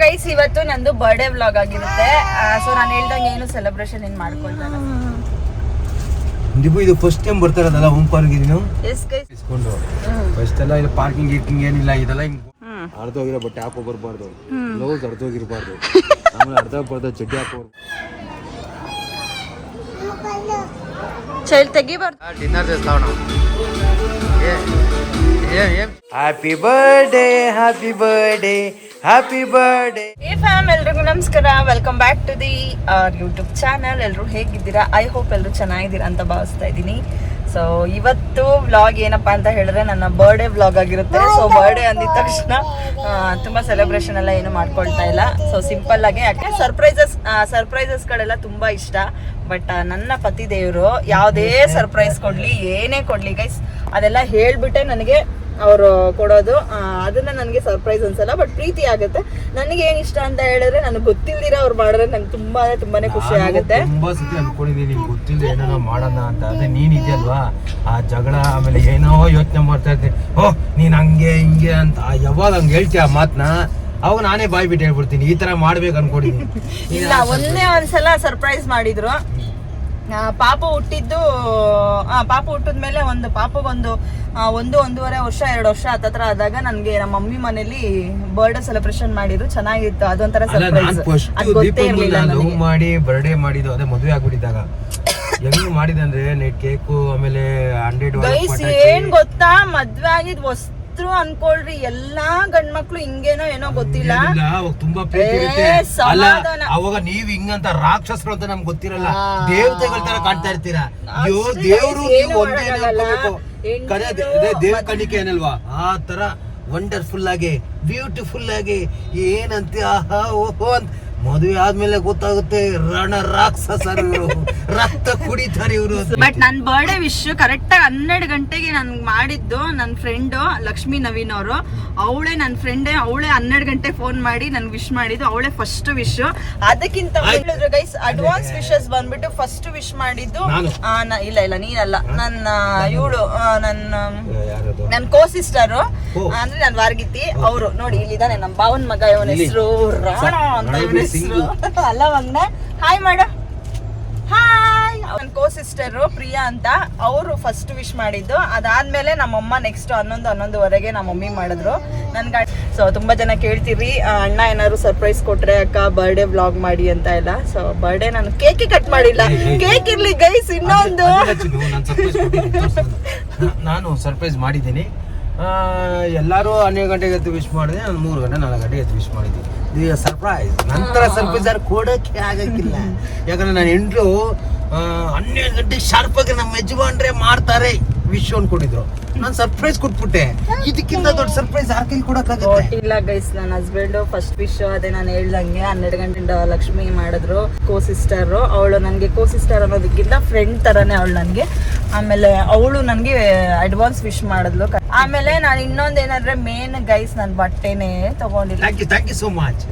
Guys ಇವತ್ತು ನಂದು birthday vlog ಆಗಿರುತ್ತೆ ಸೊ ನಾನು ಹೇಳ್ದಂಗೆ ಏನು ಸೆಲೆಬ್ರೇಷನ್ ಏನ್ ಮಾಡ್ಕೊಳ್ತಾರೆ ನಿಗೂ ಇದು ಫಸ್ಟ್ ಟೈಮ್ ಬರ್ತಾ ಇರೋದಲ್ಲ ಹೋಮ್ ಪಾರ್ಕ್ ನೀನು ಎಸ್ ಗೈಸ್ ಇಸ್ಕೊಂಡು ಫಸ್ಟ್ ಎಲ್ಲ ಇಲ್ಲಿ ಪಾರ್ಕಿಂಗ್ ಗೀರ್ಕಿಂಗ್ ಏನಿಲ್ಲ ಇದೆಲ್ಲ ಹಿಂಗ್ ಹ್ಮ್ ಅರ್ಧೋಗಿರೋ ಬಟ್ಟೆ ಹಾಕೋ ಬರಬಾರ್ದು ಬ್ಲೌಸ್ ಅರ್ಧೋಗಿರ್ಬಾರ್ದು ಆಮೇಲೆ ಅರ್ಧ ಬರ್ದ ಚಡ್ಡಿ ಹಾಕೋ ಚೈಲ್ ತೆಗಿಬಾರ್ದು ಡಿನ್ನರ್ చేస్తావు happy birthday happy birthday happy birthday hey fam ಎಲ್ರಿಗೂ ನಮಸ್ಕಾರ. Welcome back to the YouTube channel ಎಲ್ಲರೂ ಹೇಗಿದ್ದೀರಾ? ಐ ಹೋಪ್ ಎಲ್ಲರೂ ಚೆನ್ನಾಗಿದ್ದೀರಾ ಅಂತ ಭಾವಿಸ್ತಾ ಇದ್ದೀನಿ. ಸೊ ಇವತ್ತು ವ್ಲಾಗ್ ಏನಪ್ಪಾ ಅಂತ ಹೇಳಿದ್ರೆ ನನ್ನ ಬರ್ಡೇ ವ್ಲಾಗ್ ಆಗಿರುತ್ತೆ. ಸೊ ಬರ್ಡೇ ಅಂದಿದ ತಕ್ಷಣ ತುಂಬ ತುಂಬಾ ಸೆಲೆಬ್ರೇಷನ್ ಎಲ್ಲ ಏನು ಮಾಡ್ಕೊಳ್ತಾ ಇಲ್ಲ. ಸೊ ಸಿಂಪಲ್ ಆಗಿ ಯಾಕೆ ಸರ್ಪ್ರೈಸಸ್ ಸರ್ಪ್ರೈಸಸ್ಗಳೆಲ್ಲ ತುಂಬ ಇಷ್ಟ. ಬಟ್ ನನ್ನ ಪತಿ ದೇವರು ಯಾವುದೇ ಸರ್ಪ್ರೈಸ್ ಕೊಡ್ಲಿ ಏನೇ ಕೊಡ್ಲಿ ಗೈಸ್ ಅದೆಲ್ಲ ಹೇಳ್ಬಿಟ್ಟೆ ನನಗೆ. ಅವರು ಕೊಡೋದು. ಅದನ್ನ ನನಗೆ ಸರ್ಪ್ರೈಸ್ ಅನ್ಸಲ್ಲ ಬಟ್ ಪ್ರೀತಿ ಆಗುತ್ತೆ. ನನಗೆ ಏನ್ ಇಷ್ಟ ಅಂತ ಹೇಳಿದ್ರೆ ನನಗೆ ಗೊತ್ತಿಲ್ದಿರ ಅವ್ರು ಮಾಡಿದ್ರೆ ನಂಗೆ ತುಂಬಾ ತುಂಬಾನೇ ಖುಷಿ ಆಗುತ್ತೆ. ತುಂಬಾ ಸತಿ ಅನ್ಕೊಂಡಿದೀನಿ ನಿಮ್ಗೆ ಗೊತ್ತಿಲ್ಲ ಏನೋ ಮಾಡೋಣ ಅಂತ. ಅದೇ ನೀನ್ ಇದೆಯಲ್ವಾ? ಆ ಜಗಳ ಆಮೇಲೆ ಏನೋ ಯೋಚನೆ ಮಾಡ್ತಾ ಇರ್ತೀನಿ ಓ ನೀನ್ ಹಂಗೆ ಹಿಂಗೆ ಅಂತ. ಯಾವಾಗ ಹಂಗೆ ಹೇಳ್ತೀಯ ಆ ಮಾತ್ನ? ಅವಾಗ ನಾನೇ ಬಾಯ್ ಬಿಟ್ಟು ಹೇಳ್ಬಿಡ್ತೀನಿ ಈ ತರ ಮಾಡ್ಬೇಕು ಅನ್ಕೊಂಡಿದ್ದೀನಿ. ಇಲ್ಲ ಒಂದೇ ಒಂದ್ಸಲ ಸರ್ಪ್ರೈಸ್ ಮಾಡಿದ್ರು. ಪಾಪು ಹುಟ್ಟಿದ್ದು ಪಾಪ ಪಾಪು ಹುಟ್ಟಿದ್ಮೇಲೆ ಒಂದು ಪಾಪಗೊಂದು ಆ, ಒಂದು ಒಂದೂವರೆ ವರ್ಷ ಎರಡು ವರ್ಷ ಹತ್ತತ್ರ ಆದಾಗ ನನ್ಗೆ ನಮ್ಮ ಮಮ್ಮಿ ಮನೇಲಿ ಬರ್ಡೇ ಸೆಲೆಬ್ರೇಷನ್ ಮಾಡಿದ್ರು. ಚೆನ್ನಾಗಿತ್ತು. ಅದೊಂಥರ ಸರ್ಪ್ರೈಸ್ ಫಸ್ಟ್ ಅದು ಗೊತ್ತೇ ಇರ್ಲಿಲ್ಲ ನನಗೆ. ಮಾಡಿ ಬರ್ಡೇ ಮಾಡಿದ್ದು ಅದೇ ಮದುವೆ ಆಗ್ಬಿಟ್ಟಿದ್ದಾಗ. ಹೆಂಗ್ ಮಾಡಿದಂದ್ರೆ ನೆಟ್ ಕೇಕು ಆಮೇಲೆ ಹಂಡ್ರೆಡ್ ಗೈಸ್ ಏನ್ ಗೊತ್ತಾ? ಮದ್ವೆ ಆಗಿದ್ ವಸ್ತ್ರು ಅನ್ಕೊಳ್ರಿ ಎಲ್ಲಾ ಗಂಡ್ಮಕ್ಳು ಹಿಂಗೇನೋ ಏನೋ ಗೊತ್ತಿಲ್ಲ. ಅವಾಗ ತುಂಬಾ ಪ್ರೀತಿ ಏ, ಇರುತ್ತೆ. ಅಲ್ಲ ಸಮಾಧಾನ. ಅವಾಗ ನೀವ್ ಹಿಂಗಂತ ರಾಕ್ಷಸರು ಅಂತ ನಮ್ಗೆ ಗೊತ್ತಿರಲ್ಲ. ದೇವತೆಗಳ ತರ ಕಾಣ್ತಾ ಇರ್ತೀರಾ? ಅಯ್ಯೋ ಅಷ್ಟೇ ದೇವ್ರು ಏನು ನೀವು ಒಂದೇ ಮಾಡಕ್ಕಾಗಲ್ಲ. ಅನ್ಕೋಬೇಕು. ಕರೆ ಅದೇ ಹೆಂಡ್ತಿದು ಅದೇ ದೇವ್ರ ಮದ್ವೆ- ಕಣಿಕೆ ಏನಲ್ವಾ? ಆ ತರ ವಂಡರ್ಫುಲ್ ಆಗಿ ಬ್ಯೂಟಿಫುಲ್ ಆಗಿ ಏನಂತೆ ಆಹಾ ಓಹೋ ಅಂತ ಮದುವೆ ಆದ್ಮೇಲೆ ಗೊತ್ತಾಗುತ್ತೆ ರಣ ರಾಕ್ಷಸರು ಇವರು ರಕ್ತ ಕುಡಿತಾರೆ ಇವರು ಬಟ್ ನನ್ ಬರ್ಡೇ ವಿಶ್ ಕರೆಕ್ಟ್ ಆಗಿ ಹನ್ನೆರಡು ಗಂಟೆಗೆ ನನ್ ಮಾಡಿದ್ದು ನನ್ನ ಫ್ರೆಂಡ್ ಲಕ್ಷ್ಮೀ ನವೀನ್ ಅವರು. ಅವಳೇ ನನ್ನ ಫ್ರೆಂಡೇ ಅವಳೇ ಹನ್ನೆರಡು ಗಂಟೆ ಫೋನ್ ಮಾಡಿ ನನ್ಗೆ ವಿಶ್ ಮಾಡಿದ್ದು. ಅವಳೇ ಫಸ್ಟ್ ವಿಶ್ ಅದಕ್ಕಿಂತ ಗೈಸ್ ಅಡ್ವಾನ್ಸ್ ವಿಶಸ್ ಬಂದ್ಬಿಟ್ಟು ಫಸ್ಟ್ ವಿಶ್ ಮಾಡಿದ್ದು ಇಲ್ಲ ಇಲ್ಲ ನೀನಲ್ಲ. ನನ್ನ ಇವಳು ನನ್ನ ನನ್ ಕೋ ಸಿಸ್ಟರ್ ಅಂದ್ರೆ ನನ್ ವಾರ್ಗಿತಿ ಅವರು. ನೋಡಿ ಇಲ್ಲಿದ್ದಾನೆ ನಮ್ಮ ಬಾವನ್ ಮಗ ಇವನ. ಹೆಸರು ರಾಣ ಅಂತ ಇವನ ಹೆಸರು. ಅಲ್ಲ ಮಗ್ನ. ಹಾಯ್ ಮಾಡ ಹಾಯ್ ನನ್ನ ಕೋ ಸಿಸ್ಟರ್ ಪ್ರಿಯಾ ಅಂತ ಅವರು ಫಸ್ಟ್ ವಿಶ್ ಮಾಡಿದ್ದು. ಅದಾದ್ಮೇಲೆ ನಮ್ಮಮ್ಮ ನೆಕ್ಸ್ಟ್ ಹನ್ನೊಂದು ಹನ್ನೊಂದುವರೆಗೆ ನಮ್ಮ ಮಮ್ಮಿ ಮಾಡಿದ್ರು ನನ್ಗೆ ಸೊ ತುಂಬಾ ಜನ ಕೇಳ್ತೀರಿ ಅಣ್ಣ ಏನಾದ್ರು ಸರ್ಪ್ರೈಸ್ ಕೊಟ್ರೆ ಅಕ್ಕ ಬರ್ಡೇ ವ್ಲಾಗ್ ಮಾಡಿ ಅಂತ ಎಲ್ಲ. ಸೊ ಬರ್ಡೇ ನಾನು ಕೇಕ್ ಕಟ್ ಮಾಡಿಲ್ಲ. ಕೇಕ್ ಇರ್ಲಿ ಗೈಸ್ ಇನ್ನೊಂದು. ನಾನ್ ಸರ್ಪ್ರೈಸ್ ಮಾಡಿದ್ದೀನಿ. ಎಲ್ಲರೂ ಹನ್ನೆರಡು ಗಂಟೆಗೆ ಎದ್ದು ವಿಶ್ ಮಾಡಿದೆ ನಾನು ಮೂರು ಗಂಟೆ ನಾಲ್ಕು ಗಂಟೆಗೆ ಎದ್ದು ವಿಶ್ ಮಾಡಿದ್ದೀನಿ. ಸರ್ಪ್ರೈಸ್ ನಂತರ ಸರ್ಪ್ರೈಸ್ ಯಾರು ಕೊಡೋಕೆ ಆಗಕ್ಕಿಲ್ಲ ಯಾಕಂದ್ರೆ ನಾನು ಎಂಟ್ರು ಹನ್ನೆರಡು ಗಂಟೆ ಶಾರ್ಪ್ ಆಗಿ ನಮ್ಮ ಯಜಮಾನ್ರೆ ಮಾಡ್ತಾರೆ ವಿಶ್ ಅನ್ಕೊಂಡಿದ್ರು. ನಾನು ಸರ್ಪ್ರೈಸ್ ಕೊಟ್ಬಿಟ್ಟೆ. ಇದಕ್ಕಿಂತ ದೊಡ್ಡ ಸರ್ಪ್ರೈಸ್ ಹಾಕಿ ಕೈಲಿ ಕೊಡಕ್ಕಾಗತ್ತೆ ಇಲ್ಲ ಗೈಸ್ ನನ್ನ ಹಸ್ಬೆಂಡ್ ಫಸ್ಟ್ ವಿಶ್ ಅದೇ ನಾನು ಹೇಳ್ದಂಗೆ ಹನ್ನೆರಡು ಗಂಟೆಯಿಂದ ಲಕ್ಷ್ಮಿ ಮಾಡಿದ್ರು ಕೋ ಸಿಸ್ಟರ್ ಅವಳು ನನಗೆ ಕೋ ಸಿಸ್ಟರ್ ಅನ್ನೋದಕ್ಕಿಂತ ಫ್ರೆಂಡ್ ತರನೇ ಅವಳು ನನಗೆ. ಆಮೇಲೆ ಅವಳು ನನಗೆ ಅಡ್ವಾನ್ಸ್ ವಿಶ್ ಮಾಡಿದ್ಲು. ಆಮೇಲೆ ನಾನು ಇನ್ನೊಂದು ಏನಂದ್ರೆ ಮೇನ್ ಗೈಸ್ ನನ್ನ ಬಟ್ಟೆನೇ ತಗೊಂಡಿಲ್ಲ ಥ್ಯಾಂಕ್ ಯು ಸೋ ಮಚ್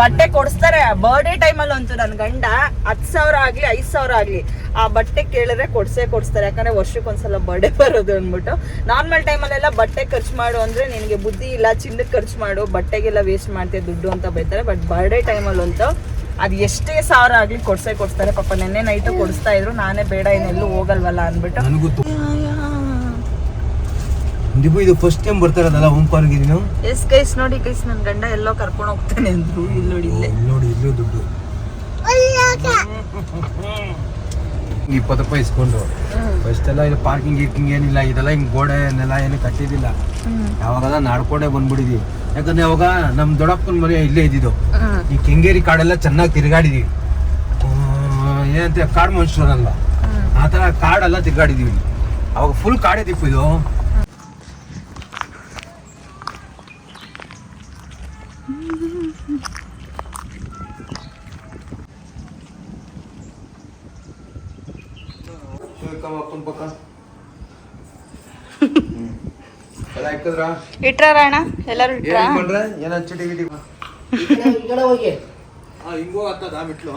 ಬಟ್ಟೆ ಕೊಡಿಸ್ತಾರೆ. ಬರ್ಡೇ ಟೈಮಲ್ಲಿ ಅಂತೂ ನನ್ನ ಗಂಡ ಹತ್ತು ಸಾವಿರ ಆಗಲಿ ಐದು ಸಾವಿರ ಆಗಲಿ ಆ ಬಟ್ಟೆ ಕೇಳಿದ್ರೆ ಕೊಡ್ಸೇ ಕೊಡಿಸ್ತಾರೆ. ಯಾಕಂದ್ರೆ ವರ್ಷಕ್ಕೊಂದ್ಸಲ ಬರ್ಡೇ ಬರೋದು ಅಂದ್ಬಿಟ್ಟು. ನಾರ್ಮಲ್ ಟೈಮಲ್ಲೆಲ್ಲ ಬಟ್ಟೆ ಖರ್ಚು ಮಾಡು ಅಂದ್ರೆ ನಿನಗೆ ಬುದ್ಧಿ ಇಲ್ಲ ಚಿನ್ನಕ್ಕೆ ಖರ್ಚು ಮಾಡು ಬಟ್ಟೆಗೆಲ್ಲ ವೇಸ್ಟ್ ಮಾಡ್ತೀಯ ದುಡ್ಡು ಅಂತ ಬೈತಾರೆ. ಬಟ್ ಬರ್ಡೇ ಟೈಮಲ್ಲಂತೂ ಅದು ಎಷ್ಟೇ ಸಾವಿರ ಆಗಲಿ ಕೊಡ್ಸೇ ಕೊಡಿಸ್ತಾರೆ. ಪಾಪ ನೆನ್ನೆ ನೈಟು ಕೊಡಿಸ್ತಾ ಇದ್ರು ನಾನೇ ಬೇಡ ಇನ್ನೆಲ್ಲೂ ಹೋಗಲ್ವಲ್ಲ ಅಂದ್ಬಿಟ್ಟು. ನನಗೂ ಇದು ಫಸ್ಟ್ ಟೈಮ್ ಬರ್ತಾ ಇರೋದಲ್ಲ ಹೋಮ್ ಪಾರ್ಕ್ ಇದೀನಿ ಎಸ್ ಗೈಸ್ ನೋಡಿ ಗೈಸ್ ನನ್ನ ಗಂಡ ಎಲ್ಲೋ ಕರ್ಕೊಂಡು ಹೋಗ್ತಾನೆ ಅಂದ್ರು ಇಲ್ಲಿ ನೋಡಿ ಇಲ್ಲೇ. ಇಲ್ಲಿ ನೋಡಿ ಇಲ್ಲೂ ದುಡ್ಡು. ಇಪ್ಪತ್ತು ರೂಪಾಯಿ ಇಸ್ಕೊಂಡು. ಫಸ್ಟ್ ಎಲ್ಲ ಇದು ಪಾರ್ಕಿಂಗ್ ಗೀರ್ಕಿಂಗ್ ಏನಿಲ್ಲ ಇದೆಲ್ಲ ಹಿಂಗೆ ಗೋಡೆ ನೆಲ ಏನು ಕಟ್ಟಿದಿಲ್ಲ ಯಾವಾಗೆಲ್ಲ ನಾಡ್ಕೊಂಡೇ ಬಂದ್ಬಿಟ್ಟಿದ್ವಿ ಯಾಕಂದ್ರೆ ಅವಾಗ ನಮ್ಮ ದೊಡ್ಡಪ್ಪನ ಮನೆ ಇಲ್ಲೇ ಇದ್ದಿದ್ದು. ಈ ಕೆಂಗೇರಿ ಕಾಡೆಲ್ಲ ಚೆನ್ನಾಗಿ ತಿರುಗಾಡಿದೀವಿ. ಏನಂತೆ ಕಾಡು ಮನುಷ್ಯರಲ್ಲ ಆ ಥರ ಕಾಡೆಲ್ಲ ತಿರುಗಾಡಿದೀವಿ. ಅವಾಗ ಫುಲ್ ಕಾಡೇ ದಿಪ್ಪು ಇದು. ಇಟ್ರಾರ ಅಣ್ಣ ಎಲ್ಲರೂ ಇಟ್ರಾ? ಏನ್ ಮಾಡ್ರೆ? ಏನ ಚಿಟಿ ಗಿಟಿ ಹಿಂಗೋ. ಹತ್ತದ ಮಿಟ್ಲು?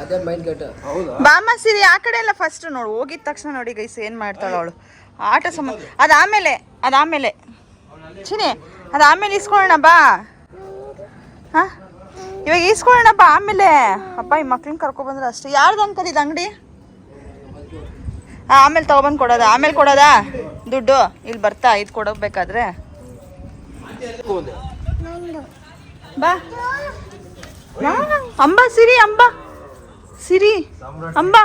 ಅದೇ ಮೈಂಡ್ ಗಟ್ ಹೌದಾ? ಬಾಮ ಸಿರಿ ಆ ಕಡೆ ಎಲ್ಲ ಫಸ್ಟ್ ನೋಡು ಹೋಗಿದ ತಕ್ಷಣ ನೋಡಿ ಗೈಸ್ ಏನ್ ಮಾಡ್ತಾಳ ಅವಳು. ಆಟ ಸಂಬಂಧ ಅದಾಮೇಲೆ ಅದಾಮೇಲೆ ಚಿನಿ ಅದಾಮೇಲೆ ಇಸ್ಕೊಳ್ಳೋಣ ಬಾ. ಹಾ? ಇವಾಗ ಈಸ್ಕೊಳ್ಳೋಣಪ್ಪ ಆಮೇಲೆ. ಅಪ್ಪ ಈ ಮಕ್ಳನ್ನ ಕರ್ಕೊಬಂದ್ರೆ ಅಷ್ಟೇ. ಯಾರ್ದು ಅಂಕಲ್ ಇದು ಅಂಗಡಿ? ಆಮೇಲೆ ತಗೊಬಂದು ಕೊಡೋದ? ಆಮೇಲೆ ಕೊಡೋದಾ? ದುಡ್ಡು? ಇಲ್ಲಿ ಬರ್ತಾ ಇದು ಕೊಡೋಬೇಕಾದ್ರೆ ಬಾ. ಬಾ. ಅಂಬ ಸಿರಿ ಅಂಬ. ಸಿರಿ ಅಂಬ.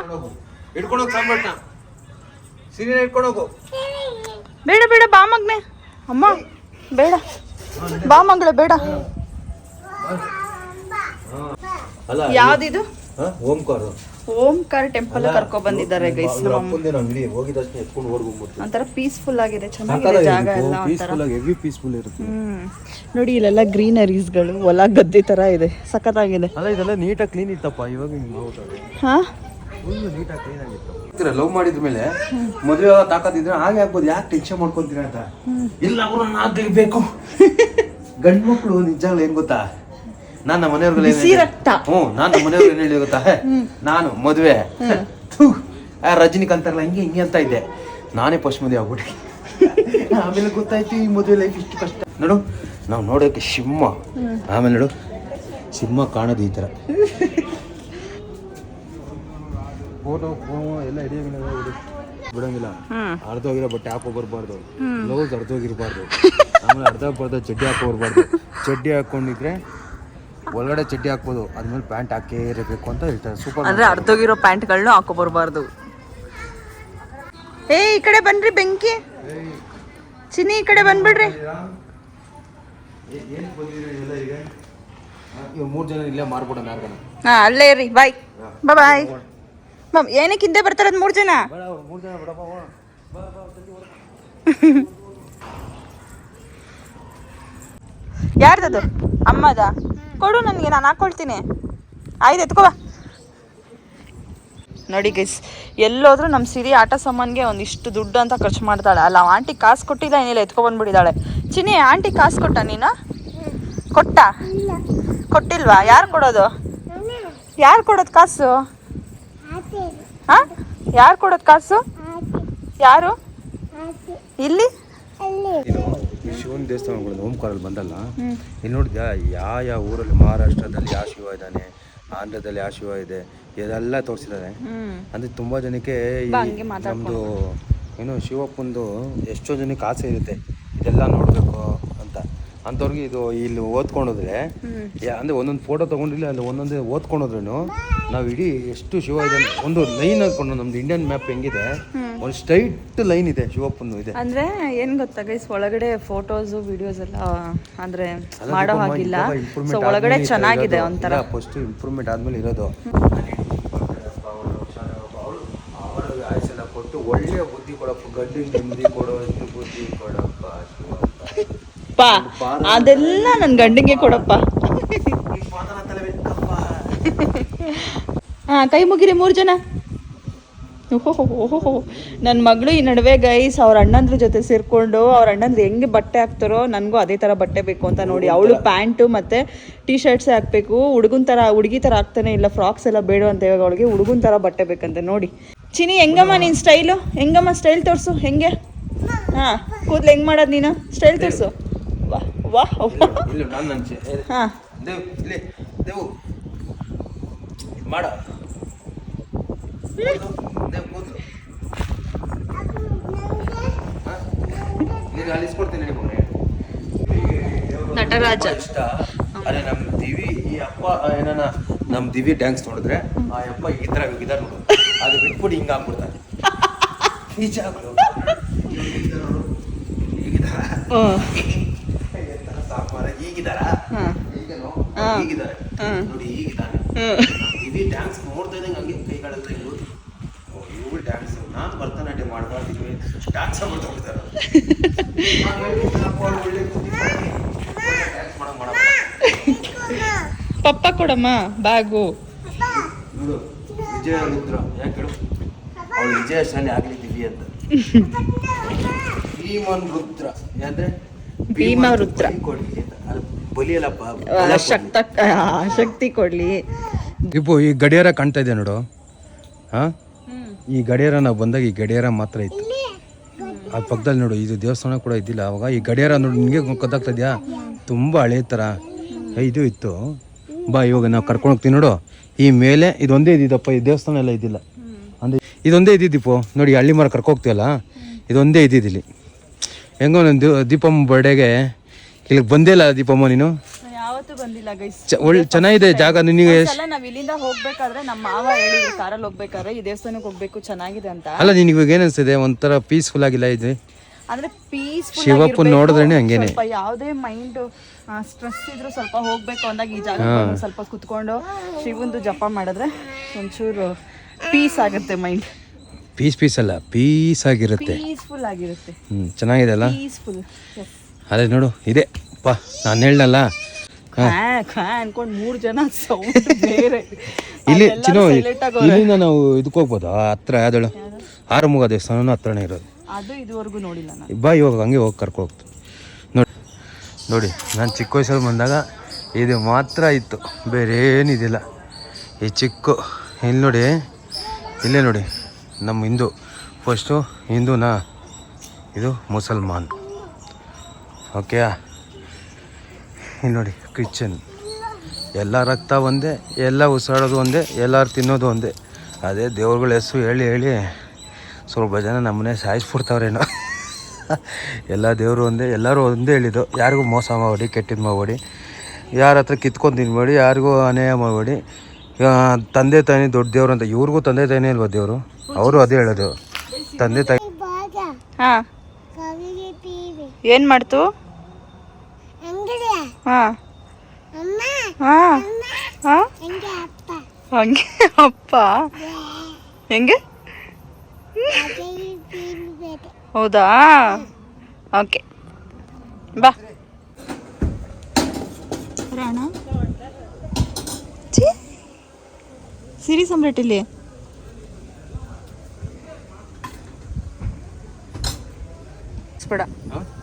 ಬೇಡ ಬೇಡ ಬಾ ಮಗ್ನೆ. ಅಮ್ಮ ಬೇಡ. ಬಾ ಮಗಳ ಬೇಡ. ಯಾವ್ದಿದು? ಓಂಕಾರ. ಓಂಕಾರ ಟೆಂಪಲ್ ಕರ್ಕೊ ಬಂದಿದ್ದಾರೆ ಗೈಸ್ ಒಂಥರ ಪೀಸ್ಫುಲ್ ಆಗಿದೆ ಚೆನ್ನಾಗಿದೆ ಜಾಗ ಎಲ್ಲ ಒಂಥರ ಪೀಸ್ಫುಲ್ ಇರುತ್ತೆ. ನೋಡಿ ಇಲ್ಲೆಲ್ಲ ಗ್ರೀನರೀಸ್ಗಳು ಹೊಲ ಗದ್ದೆ ತರ ಇದೆ ಸಖತ್ತಾಗಿದೆ. ಅಲ್ಲ ಇದೆಲ್ಲ ನೀಟಾಗಿ ಕ್ಲೀನ್ ಇತ್ತಪ್ಪ ಇವಾಗ ಹಿಂಗೆ ಹಾ? ಲವ್ ಮಾಡಿದ ಮೇಲೆ ಮದುವೆ ತಾಕತ್ತಿದ್ರೆ ಹಾಗೆ ಆಗ್ಬೋದು ಯಾಕೆ ಟೆನ್ಷನ್ ಮಾಡ್ಕೊಂತೀರ ಅಂತ? ಇಲ್ಲ ಅವರು ಬೇಕು. ಗಂಡು ಮಕ್ಕಳು ನಿಜಾಗ್ಲೂ ಏನ್ ಗೊತ್ತಾ? ನಾನು ನಮ್ಮ ಮನೆಯವ್ರಿಗೆ ಬಿಸಿ ರಕ್ತ. ಹ್ಞೂ ನಾನು ನಮ್ಮ ಮನೆಯವ್ರಿಗೆ ಏನು ಹೇಳಿ ಗೊತ್ತಾ? ನಾನು ಮದುವೆ. ಆ ರಜನಿಕಾಂತ್ ಅಲ್ಲ ಹಿಂಗೆ ಹಿಂಗೆ ಅಂತ ಇದ್ದೆ. ನಾನೇ ಫಸ್ಟ್ ಮದುವೆ ಆಗ್ಬಿಟ್ಟು. ಆಮೇಲೆ ಗೊತ್ತಾಯ್ತು ಈ ಮದುವೆ ಲೈಫ್ ಇಷ್ಟು ಕಷ್ಟ. ನೋಡು ನಾವು ನೋಡೋಕೆ ಸಿಂಹ. ಆಮೇಲೆ ನೋಡು ಸಿಂಹ ಕಾಣೋದು ಈ ಥರ ಫೋಟೋ ಎಲ್ಲ ಹಿಡಿಯೋಂಗಿಲ್ಲ ಬಿಡಂಗಿಲ್ಲ. ಅರ್ಧೋಗಿರೋ ಬಟ್ಟೆ ಹಾಕೋ ಬರಬಾರ್ದು. ಬ್ಲೌಸ್ ಅರ್ಧೋಗಿರಬಾರ್ದು. ಆಮೇಲೆ ಅರ್ಧ ಬರ್ದ ಚಡ್ಡಿ ಹಾಕೋ ಬರಬಾರ್ದು. ಚಡ್ಡಿ ಹಾಕೊಂಡಿದ್ರೆ ಒಳಗಡೆ ಚಡ್ಡಿ ಹಾಕ್ಬೋದು ಅದ್ಮೇಲೆ ಪ್ಯಾಂಟ್ ಹಾಕೇ ಇರಬೇಕು ಅಂತ ಹೇಳ್ತಾರೆ. ಸೂಪರ್ ಅಂದ್ರೆ ಅರ್ಧೋಗಿರೋ ಪ್ಯಾಂಟ್ಗಳನ್ನೂ ಹಾಕೋ ಹಾಕೋಬರ್ಬಾರ್ದು. ಏ ಈ ಕಡೆ ಬನ್ರಿ ಬೆಂಕಿ. ಚಿನ್ನಿ ಈ ಕಡೆ ಬಂದ್ಬಿಡ್ರಿ. ಮೂರು ಜನ ಇಲ್ಲೇ ಮಾರ್ಬಿಡೋಣ ಹಾ ಅಲ್ಲೇ ಇರಿ ಬಾಯ್. ಬಾಯ್. ಮಮ್ ಏನಕ್ಕೆ ಹಿಂದೆ ಬರ್ತಾರದ್ ಮೂರ್ ಜನ? ಮೂರು ಜನ ಬಿಡಪ್ಪ ಯಾರ್ದದು? ಅಮ್ಮದ? ಕೊಡು ನನಗೆ, ನಾನು ಹಾಕೊಳ್ತೀನಿ. ಆಯ್ತು, ಎತ್ಕೋ ಬಾ. ನೋಡಿ ಗೈಸ್ ಎಲ್ಲೋದ್ರೂ ನಮ್ಮ ಸಿರಿ ಆಟ ಸಾಮಾನ್ಗೆ ಒಂದಿಷ್ಟು ದುಡ್ಡು ಅಂತ ಖರ್ಚು ಮಾಡ್ತಾಳೆ. ಅಲ್ಲ ಆಂಟಿ ಕಾಸು ಕೊಟ್ಟಿಲ್ಲ ಏನಿಲ್ಲ, ಎತ್ಕೊ ಬಂದ್ಬಿಟ್ಟಿದ್ದಾಳೆ. ಚಿನ್ನಿ ಆಂಟಿ ಕಾಸು ಕೊಟ್ಟ ನೀನು? ಕೊಟ್ಟ? ಕೊಟ್ಟಿಲ್ವಾ? ಯಾರು ಕೊಡೋದು? ಯಾರು ಕೊಡೋದು ಕಾಸು? ಹಾಂ? ಯಾರು ಕೊಡೋದು ಕಾಸು? ಯಾರು? ಇಲ್ಲಿ? ಶಿವನ ದೇವಸ್ಥಾನಗಳು ಓಂಕಾರಲ್ಲಿ ಬಂದಲ್ಲ. ಇಲ್ಲಿ ನೋಡಿದ್ಯಾ ಯಾವ ಯಾವ ಊರಲ್ಲಿ ಮಹಾರಾಷ್ಟ್ರದಲ್ಲಿ ಯಾವ ಶಿವ ಇದ್ದಾನೆ ಆಂಧ್ರದಲ್ಲಿ ಯಾವ ಶಿವ ಇದೆ ಇದೆಲ್ಲ ತೋರಿಸಿದ್ದಾರೆ. ಅಂದ್ರೆ ತುಂಬಾ ಜನಕ್ಕೆ ಈ ನಮ್ದು ಏನು ಶಿವಪ್ಪಂದು ಎಷ್ಟೋ ಜನಕ್ಕೆ ಆಸೆ ಇರುತ್ತೆ. ಇದೆಲ್ಲ ನೋಡ್ಬೇಕು ಅಂಥವ್ರಿಗೆ ಇದು ಇಲ್ಲಿ ಓದ್ಕೊಂಡೋದ್ರೆ ಯಾ- ಅಂದ್ರೆ ಒಂದೊಂದು ಫೋಟೋ ತಗೊಂಡಿಲ್ಲ ಅಲ್ಲಿ ಒಂದೊಂದೇ ಓದ್ಕೊಂಡೋದ್ರೂ ನಾವು ಇಡೀ ಎಷ್ಟು ಶಿವ ಇದೆ ಅಂತ ಒಂದು ಲೈನ್ ಹಾಕೊಂಡು ನಮ್ದು ಇಂಡಿಯನ್ ಮ್ಯಾಪ್ ಹೆಂಗಿದೆ ಒಂದು ಸ್ಟ್ರೈಟ್ ಲೈನ್ ಇದೆ ಶಿವಪ್ಪಂದು ಇದೆ. ಅಂದ್ರೆ ಏನ್ ಗೊತ್ತಾ ಗೈಸ್ ಒಳಗಡೆ ಫೋಟೋಸ್ ವಿಡಿಯೋಸ್ ಎಲ್ಲ ಅಂದ್ರೆ ಮಾಡೋ ಹಾಗಿಲ್ಲ. ಸೊ ಒಳಗಡೆ ಚೆನ್ನಾಗಿದೆ ಒಂಥರ. ಫಸ್ಟ್ ಇಂಪ್ರೂವ್ಮೆಂಟ್ ಆದ್ಮೇಲೆ ಇರೋದು. ಒಳ್ಳೆಯ ಬುದ್ಧಿ ಕೊಡಪ್ಪ ಗಡ್ಡಿ ನೆಮ್ಮದಿ ಕೊಡೋ ಬುದ್ಧಿ ಕೊಡಪ್ಪ ಅದೆಲ್ಲ ನನ್ ಗಂಡಿಗೆ ಕೊಡಪ್ಪ. ಹಾ ಕೈ ಮುಗಿರಿ ಮೂರ್ ಜನ. ಓಹೋ ನನ್ನ ಮಗಳು ಈ ನಡುವೆ ಗೈಸ್ ಅವ್ರ ಅಣ್ಣಂದ್ರ ಜೊತೆ ಸೇರ್ಕೊಂಡು ಅವ್ರ ಅಣ್ಣಂದ್ರು ಹೆಂಗೆ ಬಟ್ಟೆ ಹಾಕ್ತಾರೋ ನನಗೂ ಅದೇ ಥರ ಬಟ್ಟೆ ಬೇಕು ಅಂತ ನೋಡಿ. ಅವಳು ಪ್ಯಾಂಟು ಮತ್ತೆ ಟೀ ಶರ್ಟ್ಸೇ ಹಾಕ್ಬೇಕು. ಹುಡುಗನ್ ಥರ ಹುಡುಗಿ ಥರ ಹಾಕ್ತಾನೆ ಇಲ್ಲ ಫ್ರಾಕ್ಸ್ ಎಲ್ಲ ಬೇಡ ಅಂತ ಇವಾಗ ಅವಳಿಗೆ ಹುಡುಗನ್ ಥರ ಬಟ್ಟೆ ಬೇಕಂತ ನೋಡಿ. ಚಿನಿ ಹೆಂಗಮ್ಮ ನೀನು ಸ್ಟೈಲು? ಹೆಂಗಮ್ಮ ಸ್ಟೈಲ್ ತೋರಿಸು ಹೆಂಗೆ? ಹಾಂ ಕೂದಲು ಹೆಂಗೆ ಮಾಡೋದು ನೀನು? ಸ್ಟೈಲ್ ತೋರಿಸು. ವಾಹ್ ವಾಹ್ ಹಾಂ. ಮಾಡ. ನಟರಾಜ. ಅದೇ ನಮ್ಮ ದಿವಿ ಈ ಅಪ್ಪ ಏನನ ನಮ್ಮ ದಿವಿ ಡ್ಯಾನ್ಸ್ ನೋಡಿದ್ರೆ ಆ ಅಪ್ಪ ಈ ತರ ಇದಾರ ನೋಡು. ಅದು ಬಿಟ್ಬಿಟ್ಟು ಹಿಂಗ ಹಾಕ್ಬಿಡ್ತಾನೆ ನಿಜ ನೋಡಿ ಡ್ಯಾನ್ಸ್ ನೋಡ್ತಾ ಇದ್ದಂಗೆ ಹಂಗೆ ಕೈಗಳೆಲ್ಲ ಇವು ಇವಳು ಡ್ಯಾನ್ಸ್ ನಾನು ಭರತನಾಟ್ಯ ಮಾಡಬಾರ್ದಿದ್ವಿ ಡ್ಯಾನ್ಸ್ ಮಾಡ್ತಾ ಪಪ್ಪ ಕೊಡಮ್ಮ ಬ್ಯಾಗು. ನೋಡು ವಿಜಯ ರುದ್ರ ಯಾಕೆ ಹೇಳು? ಅವಳು ವಿಜಯ ಶಾಲೆ ಆಗ್ಲಿ ದಿವಿ ಅಂತ. ಭೀಮನ್ ರುದ್ರ. ಅಂದ್ರೆ ಭೀಮ ರುದ್ರ. ಬಲಿ ಕೊಡ್ಲಿ ಅಂತ. ಅದು ಬಲಿಯಲ್ಲಪ್ಪ ಶಕ್ತ ಶಕ್ತಿ ಕೊಡ್ಲಿ. ಇಪ್ಪು ಈ ಗಡಿಯಾರ ಕಾಣ್ತಾ ಇದೆ ನೋಡು. ಹಾ ಈ ಗಡಿಯಾರ ನಾವು ಬಂದಾಗ ಈ ಗಡಿಯಾರ ಮಾತ್ರ ಇತ್ತು ಆ ಪಕ್ಕದಲ್ಲಿ ನೋಡು ಇದು ದೇವಸ್ಥಾನ ಕೂಡ ಇದ್ದಿಲ್ಲ ಅವಾಗ. ಈ ಗಡಿಯಾರ ನೋಡು ನಿಮಗೆ ಗೊತ್ತಾಗ್ತಾ ಇದೆಯಾ? ತುಂಬ ಹಳೆ ಥರ ಇದು ಇತ್ತು. ಬಾ ಇವಾಗ ನಾವು ಕರ್ಕೊಂಡು ಹೋಗ್ತೀವಿ ನೋಡು. ಈ ಮೇಲೆ ಇದೊಂದೇ ಇದ್ದಿದ್ದಪ್ಪ ಈ ದೇವಸ್ಥಾನ ಎಲ್ಲ ಇದ್ದಿಲ್ಲ. ಅಂದ್ರೆ ಇದೊಂದೇ ಇದ್ದಿದ್ದೀಪು ನೋಡಿ ಹಳ್ಳಿ ಮರ ಕರ್ಕೊ ಹೋಗ್ತೀವಲ್ಲ ಇದೊಂದೇ ಇದ್ದಿದ್ದಿಲ್ಲಿ ಹೆಂಗೋ ನನ್ನ ದೀಪಮ್ಮ ಬರ್ಡೇಗೆ ಇಲ್ಲಿಗೆ ಬಂದೇ ಇಲ್ಲ ದೀಪಮ್ಮ ನೀನು? ಯಾವತ್ತೂ ಬಂದಿಲ್ಲ ಗೈಸ್ ಒಳ್ಳೆ ಚೆನ್ನಾಗಿದೆ ಜಾಗ ನಿನಗೆ ಸಲ ನಾವ್ ಇಲ್ಲಿಂದ ಹೋಗ್ಬೇಕಾದ್ರೆ ನಮ್ಮ ಮಾವ ಹೇಳಿದ್ರು ಕಾರಲ್ಲಿ ಹೋಗ್ಬೇಕಾದ್ರೆ ಈ ದೇವಸ್ಥಾನಕ್ಕೆ ಹೋಗ್ಬೇಕು ಚೆನ್ನಾಗಿದೆ ಅಂತ. ಅಲ್ಲ ನಿನಗೆ ಇವಾಗ ಏನು ಅನ್ಸಿದೆ ಒಂಥರ ಪೀಸ್ಫುಲ್ ಆಗಿಲ್ಲ ಇದೆ? ಅಂದ್ರೆ ಪೀಸ್ಫುಲ್ ಶಿವಪ್ಪನ್ ನೋಡಿದ್ರೇನೆ ಹಂಗೇನೆ. ಸ್ವಲ್ಪ ಯಾವುದೇ ಮೈಂಡ್ ಸ್ಟ್ರೆಸ್ ಇದ್ರು ಸ್ವಲ್ಪ ಹೋಗ್ಬೇಕು ಅಂದಾಗ ಈ ಜಾಗ ಸ್ವಲ್ಪ ಕುತ್ಕೊಂಡು ಶಿವಂದು ಜಪ ಮಾಡಿದ್ರೆ ಒಂಚೂರು ಪೀಸ್ ಆಗುತ್ತೆ ಮೈಂಡ್ ಪೀಸ್ ಪೀಸ್ ಅಲ್ಲ ಪೀಸ್ ಆಗಿರುತ್ತೆ. ಪೀಸ್ಫುಲ್ ಆಗಿರುತ್ತೆ. ಹ್ಮ್ ಚೆನ್ನಾಗಿದೆ ಅಲ್ಲ? ಪೀಸ್ಫುಲ್ ಅದೇ ನೋಡು ಇದೆ. ಅಪ್ಪ ನಾನು ಹೇಳ್ದಲ್ಲ? ಮೂರು ಮೂರ್ ಜನ ಬೇರೆ. ಇಲ್ಲಿ ಚಿನ್ನೋ ಇಲ್ಲಿಂದ ನಾವು ಇದಕ್ಕೆ ಹೋಗ್ಬೋದು? ಹತ್ರ ಯಾವ್ದೇಳು ಆರಮುಗ ದೇವಸ್ಥಾನನೂ ಹತ್ರನೇ ಇರೋದು. ಅದು ಇದುವರೆಗೂ ನೋಡಿಲ್ಲ ನಾನು. ಬಾ ಇವಾಗ ಹಂಗೆ ಹೋಗಿ ಕರ್ಕೊ ಹೋಗ್ತು ನೋಡಿ ನೋಡಿ ನಾನು ಚಿಕ್ಕ ವಯಸ್ಸಲ್ಲಿ ಬಂದಾಗ ಇದು ಮಾತ್ರ ಇತ್ತು. ಬೇರೆ ಏನಿದಿಲ್ಲ. ಈ ಚಿಕ್ಕ ಇಲ್ಲಿ ನೋಡಿ ಇಲ್ಲೇ ನೋಡಿ. ನಮ್ಮ ಹಿಂದೂ. ಫಸ್ಟು ಹಿಂದೂನಾ ಇದು ಮುಸಲ್ಮಾನ್. ಇಲ್ಲಿ ನೋಡಿ ಕಿಚನ್ ಎಲ್ಲ ರಕ್ತ ಒಂದೇ ಎಲ್ಲ ಉಸಿರಾಡೋದು ಒಂದೇ ಎಲ್ಲರೂ ತಿನ್ನೋದು ಒಂದೇ. ಅದೇ ದೇವ್ರುಗಳ ಹೆಸರು ಹೇಳಿ ಹೇಳಿ ಸ್ವಲ್ಪ ಜನ ನಮ್ಮನೆ ಸಾಯಿಸ್ಬಿಡ್ತಾವ್ರೇನೋ ಎಲ್ಲ ದೇವರು ಒಂದೇ ಎಲ್ಲರೂ ಒಂದೇ ಹೇಳಿದ್ದು. ಯಾರಿಗೂ ಮೋಸ ಮಾಡಬೇಡಿ ಕೆಟ್ಟಿದ್ದು ಮಾಡಬೇಡಿ. ಯಾರ ಹತ್ರ ಕಿತ್ಕೊಂಡು ತಿನ್ಬೇಡಿ ಯಾರಿಗೂ ಅನ್ಯಾಯ ಮಾಡಬೇಡಿ. ತಂದೆ ತಾಯಿ ದೊಡ್ಡ ದೇವರು ಅಂತ. ಇವ್ರಿಗೂ ತಂದೆ ತಾಯಿನೇ ಇಲ್ವ ದೇವರು? ಅವರು ಅದೇ ಹೇಳೋದು. ತಂದೆ ತಾಯಿ ಹಾ. ಏನು ಮಾಡ್ತು? ಹಾ. ಹಾ. ಹಾ. ಹಂಗೆ ಅಪ್ಪ? ಹೆಂಗೆ ಹೌದಾ? ಓಕೆ. ಬಾ. ರಾಣ. ಸಿರಿ ಸಮ್ರಾಟ್ ಇಲ್ಲಿ. ಬೇಡ.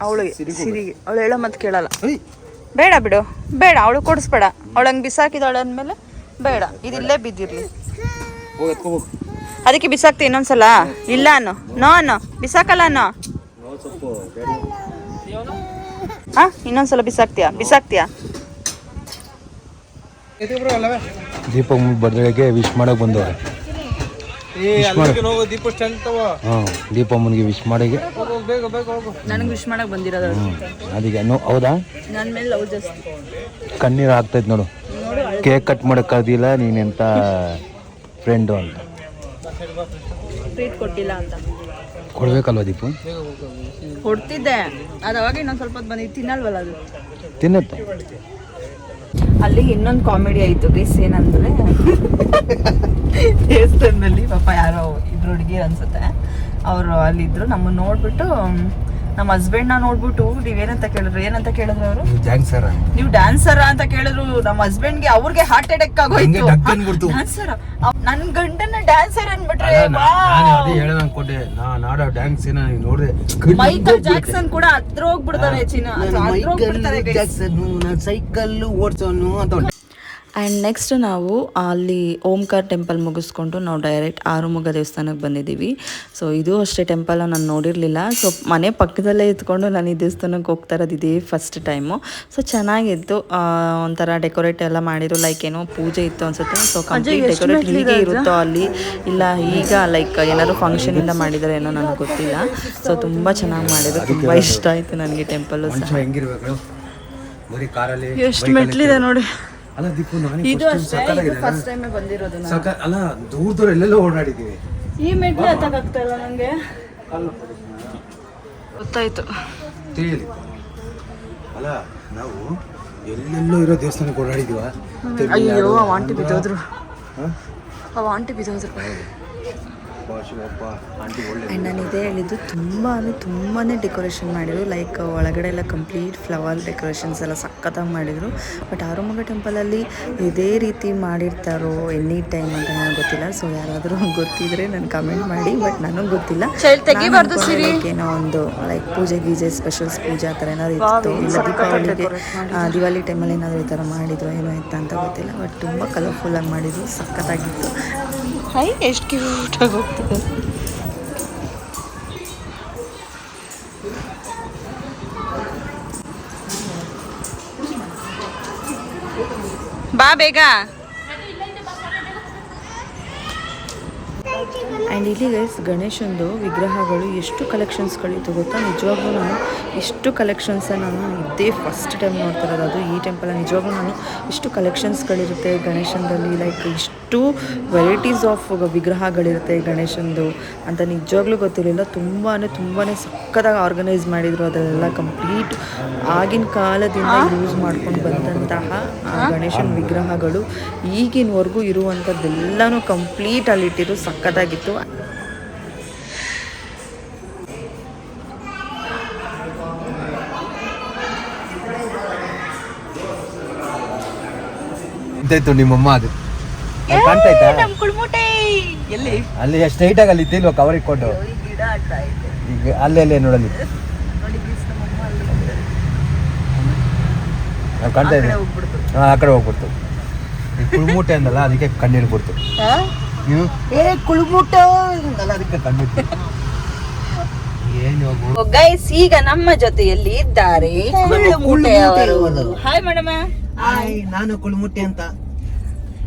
ಅವಳಿಗೆ ಸಿರಿಗೆ. ಅವಳು ಹೇಳೋ ಮತ್ತೆ ಕೇಳಲ್ಲ. ಬೇಡ ಬಿಡು. ಬೇಡ, ಅವಳು ಕೊಡಿಸ್ಬೇಡ. ಅವಳು ಹಂಗೆ ಬಿಸಾಕಿದಾಳೆ ಅಂದಮೇಲೆ ಬೇಡ. ಇದಿಲ್ಲೇ ಬಿದ್ದಿರಲಿ. ಅದಕ್ಕೆ ಬಿಸಾಕ್ತಿ ಇನ್ನೊಂದ್ಸಲ? ಇಲ್ಲ ಅನ್ನು. ನೋ ಅನ್ನು. ಬಿಸಾಕಲ್ಲ ಅನ್ನು. ಹಾ ಇನ್ನೊಂದ್ಸಲ ಬಿಸಾಕ್ತೀಯಾ? ಬಿಸಾಕ್ತೀಯಾ? ದೀಪ ಬರ್ತ್ಡೇಗೆ ವಿಶ್ ಮಾಡೋಕೆ ಬಂದವ್ರೆ. ಹಾಂ ದೀಪಮ್ಮನಿಗೆ ವಿಶ್ ಮಾಡಿಗೆ ನನಗೆ ವಿಶ್ ಮಾಡಕ್ ಬಂದಿರೋದು ಹ್ಞೂ ಅದಕ್ಕೆ ನೋ ಹೌದಾ? ನನ್ನ ಮೇಲೆ ಲವ್ ಜಾಸ್ತಿ. ಕಣ್ಣೀರು ಆಗ್ತೈತೆ ನೋಡು. ಕೇಕ್ ಕಟ್ ಮಾಡೋಕ್ಕಾದಿಲ್ಲ ನೀನೆಂತ ಫ್ರೆಂಡು ಅಂತ. ಟ್ರೀಟ್ ಕೊಟ್ಟಿಲ್ಲ ಅಂತ. ಕೊಡ್ಬೇಕಲ್ವ ದೀಪು? ಕೊಡ್ತಿದ್ದೆ. ಅದು ಅವಾಗ ಇನ್ನೊಂದು ಸ್ವಲ್ಪ ಹೊತ್ತು ಬಂದಿದ್ದು. ತಿನ್ನಲ್ವಲ್ಲ ಅದು? ತಿನ್ನುತ್ತೆ. ಅಲ್ಲಿ ಇನ್ನೊಂದು ಕಾಮಿಡಿ ಆಯಿತು ಗೈಸ್ ಏನಂದ್ರೆ ದೇವಸ್ಥಾನದಲ್ಲಿ ಪಾಪ ಯಾರೋ ಇಬ್ರು ಹುಡುಗಿ ಅನ್ಸುತ್ತೆ. ಅವರು ಅಲ್ಲಿದ್ರು, ನಮ್ಮನ್ನ ನೋಡ್ಬಿಟ್ಟು ನಮ್ಮ ನ ನೋಡ್ಬಿಟ್ಟು ನೀವೇನಂತ ಕೇಳಿದ್ರು? ಏನಂತ ಕೇಳಿದ್ರು ಅವರು? ಡ್ಯಾನ್ಸರ್ ಸರ್ ನೀವು ಡ್ಯಾನ್ಸರ್ ಅಂತ ಕೇಳಿದ್ರು ನಮ್ಮ ಹಸ್ಬೆಂಡ್ಗೆ ಅವ್ರಿಗೆ ಹಾರ್ಟ್ ಅಟ್ಯಾಕ್ ಆಗೋಯ್ತು. ಡ್ಯಾನ್ಸರ್ ನನ್ ಗಂಡನ ಡ್ಯಾನ್ಸರ್ ಅನ್ಬಿಟ್ರೆ ಅನ್ಕೊಂಡೆ. ನಾನು ಆಡೋ ಡ್ಯಾನ್ಸ್ ಏನ ನೀವು ನೋಡಿದೆ ಮೈಕಲ್ ಜಾಕ್ಸನ್ ಕೂಡ ಹತ್ರ ಹೋಗ್ಬಿಡ್ತಾರೆ ಚಿನ್ನ. ನಾನು ಸೈಕಲ್ ಓಡ್ಸೋನು ಅಂತ. ಆ್ಯಂಡ್ ನೆಕ್ಸ್ಟ್ ನಾವು ಅಲ್ಲಿ ಓಂಕಾರ್ ಟೆಂಪಲ್ ಮುಗಿಸ್ಕೊಂಡು ನಾವು ಡೈರೆಕ್ಟ್ ಆರುಮುಗ ದೇವಸ್ಥಾನಕ್ಕೆ ಬಂದಿದ್ದೀವಿ. ಸೊ ಇದು ಅಷ್ಟೇ ಟೆಂಪಲ್ ನಾನು ನೋಡಿರಲಿಲ್ಲ. ಸೊ ಮನೆ ಪಕ್ಕದಲ್ಲೇ ಇದ್ಕೊಂಡು ನಾನು ಈ ದೇವಸ್ಥಾನಕ್ಕೆ ಹೋಗ್ತಾ ಇರೋದು ಇದೇ ಫಸ್ಟ್ ಟೈಮು ಸೊ ಚೆನ್ನಾಗಿತ್ತು. ಆ, ಒಂಥರ ಡೆಕೋರೇಟ್ ಎಲ್ಲ ಮಾಡಿದ್ರು. ಲೈಕ್ ಏನೋ ಪೂಜೆ ಇತ್ತು ಅನ್ಸುತ್ತೆ. ಸೊ ಕಂಪ್ಲೀಟ್ ಡೆಕೋರೇಟ್ ಹೀಗೆ ಇರುತ್ತೋ ಅಲ್ಲಿ. ಇಲ್ಲ ಈಗ ಲೈಕ್ ಏನಾದ್ರು ಫಂಕ್ಷನಿಂದ ಮಾಡಿದರೆ ಏನೋ ನನಗೆ ಗೊತ್ತಿಲ್ಲ. ಸೊ ತುಂಬ ಚೆನ್ನಾಗಿ ಮಾಡಿದ್ರು. ತುಂಬ ಇಷ್ಟ ಆಯಿತು ನನಗೆ ಟೆಂಪಲ್ಲು ಸಹ. ಎಷ್ಟು ಮೆಟ್ಲಿದೆ ನೋಡಿ. ಅಲ್ಲ ದೀಪು ನಾನು ಇದು ಅಷ್ಟೇ ಇದು ಫಸ್ಟ್ ಟೈಮ್ ಬಂದಿರೋದು ನಾನು. ಸಕ ಅಲ್ಲ ದೂರ ದೂರ ಎಲ್ಲೆಲ್ಲೋ ಓಡಾಡಿದ್ದೀವಿ. ಈ ಮೆಟ್ಲು ಹತ್ತಕ್ಕಾಗ್ತಾ ಇಲ್ಲ ನಂಗೆ. ಗೊತ್ತಾಯ್ತು. ತಿಳಿಯಲಿ. ಅಲ್ಲ ನಾವು ಎಲ್ಲೆಲ್ಲೋ ಇರೋ ದೇವಸ್ಥಾನಕ್ಕೆ ಓಡಾಡಿದೀವ? ಅಯ್ಯೋ ಅವ ಆಂಟಿ ಬಿದ್ದೋದ್ರು. ಅವ ಆಂಟಿ ಬಿದ್ದೋದ್ರು. ಆ್ಯಂಡ್ ನಾನು ಇದೇ ಹೇಳಿದ್ದು ತುಂಬ ಅಂದರೆ ತುಂಬಾ ಡೆಕೋರೇಷನ್ ಮಾಡಿದರು. ಲೈಕ್ ಒಳಗಡೆ ಎಲ್ಲ ಕಂಪ್ಲೀಟ್ ಫ್ಲವರ್ ಡೆಕೋರೇಷನ್ಸ್ ಎಲ್ಲ ಸಖತ್ತಾಗಿ ಮಾಡಿದರು. ಬಟ್ ಆರುಮಗ ಟೆಂಪಲಲ್ಲಿ ಇದೇ ರೀತಿ ಮಾಡಿರ್ತಾರೋ ಎನಿ ಟೈಮ್ ಅಂತ ನನಗೆ ಗೊತ್ತಿಲ್ಲ. ಸೊ ಯಾರಾದರೂ ಗೊತ್ತಿದ್ರೆ ನಾನು ಕಮೆಂಟ್ ಮಾಡಿ. ಬಟ್ ನನಗೆ ಗೊತ್ತಿಲ್ಲ. ಏನೋ ಒಂದು ಲೈಕ್ ಪೂಜೆ ಗೀಜೆ ಸ್ಪೆಷಲ್ಸ್ ಪೂಜೆ ಆ ಥರ ಏನಾದ್ರು ಇತ್ತು. ಇಲ್ಲ ದೀಪಾವಳಿಗೆ ದಿವಾಲಿ ಟೈಮಲ್ಲಿ ಏನಾದರೂ ಈ ಥರ ಮಾಡಿದ್ರು ಏನೋ ಇತ್ತು ಅಂತ ಗೊತ್ತಿಲ್ಲ. ಬಟ್ ತುಂಬ ಕಲರ್ಫುಲ್ಲಾಗಿ ಮಾಡಿದ್ರು. ಸಖತ್ತಾಗಿತ್ತು. ಹೈ ಎಷ್ಟು ಕ್ಯೂಟಾಗಿ ಹೋಗ್ತಿದೆ ಬಾ ಬೇಗ ಆ್ಯಂಡ್ ಇಲ್ಲಿ ಗೈಸ್ ಗಣೇಶಂದು ವಿಗ್ರಹಗಳು ಎಷ್ಟು ಕಲೆಕ್ಷನ್ಸ್ಗಳಿತ್ತು ಗೊತ್ತಾ? ನಿಜವಾಗ್ಲೂ ನಾನು ಇಷ್ಟು ಕಲೆಕ್ಷನ್ಸ ನಾನು ಇದೇ ಫಸ್ಟ್ ಟೈಮ್ ನೋಡ್ತಾ ಇರೋದು. ಅದು ಈ ಟೆಂಪಲ್ ನಿಜವಾಗ್ಲೂ ನಾನು ಇಷ್ಟು ಕಲೆಕ್ಷನ್ಸ್ಗಳಿರುತ್ತೆ ಗಣೇಶನದಲ್ಲಿ ಲೈಕ್ ಇಷ್ಟು ವೆರೈಟೀಸ್ ಆಫ್ ವಿಗ್ರಹಗಳಿರುತ್ತೆ ಗಣೇಶಂದು. ಅಂತ ನಿಜವಾಗ್ಲೂ ಗೊತ್ತಿರಲಿಲ್ಲ. ತುಂಬಾ ತುಂಬಾ ಸಕ್ಕತ್ತಾಗಿ ಆರ್ಗನೈಸ್ ಮಾಡಿದರು. ಅದೆಲ್ಲ ಕಂಪ್ಲೀಟ್ ಆಗಿನ ಕಾಲದಿಂದ ಯೂಸ್ ಮಾಡ್ಕೊಂಡು ಬಂದಂತಹ ಆ ಗಣೇಶನ ವಿಗ್ರಹಗಳು ಈಗಿನವರೆಗೂ ಇರುವಂಥದ್ದೆಲ್ಲನೂ ಕಂಪ್ಲೀಟ್ ಅಲ್ಲಿಟ್ಟಿರು ಸಕ್ಕತ್ತಾಗಿತ್ತು ಇದ್ದಾಯ್ತು ನಿಮ್ಮಮ್ಮ ಅದು. ಅಲ್ಲಿ ನಮ್ ಕುಳ್ಮುಟೆ. ಎಲ್ಲಿ? ಅಲ್ಲಿ ಸ್ಟ್ರೈಟ್ ಆಗಿ ಅಲ್ಲಿ ಇದ್ದಿಲ್ವ ಕವರ್ ಇಟ್ಕೊಂಡು? ಗಿಡ ಐತೆ ಈಗ ಅಲ್ಲೇ ಅಲ್ಲೇ ನೋಡಲಿ. ನೋಡಿ please ನಮ್ಮಮ್ಮ ಅಲ್ಲಿ ಹೋಗ್ತಾರೆ. ನಾವು ಕಾಣ್ತಾ ಕಡೆ ಇದ್ದೀವಿ ಹೋಗ್ಬಿಡ್ತು. ಹಾಂ ಆ ಕಡೆ ಹೋಗ್ಬಿಡ್ತು. ಈ ಕುಳ್ಮೂಟೆ ಅಂದಲ್ಲ ಅದಕ್ಕೆ ಕಣ್ಣೀರು ಬಿಡ್ತು. ನೀವು ಏ ಕುಳ್ಮೂಟ ಅಂದಲ್ಲ ಅದಕ್ಕೆ ಕಣ್ಣು ಏನು ಹೋಗು ಗೈಸ್ ಈಗ ನಮ್ಮ ಜೊತೆಯಲ್ಲಿ ಇದ್ದಾರೆ ಅವರು. Hi madam hi. ನಾನು ಕುಳ್ಮುಟ್ಟೆ ಅಂತ.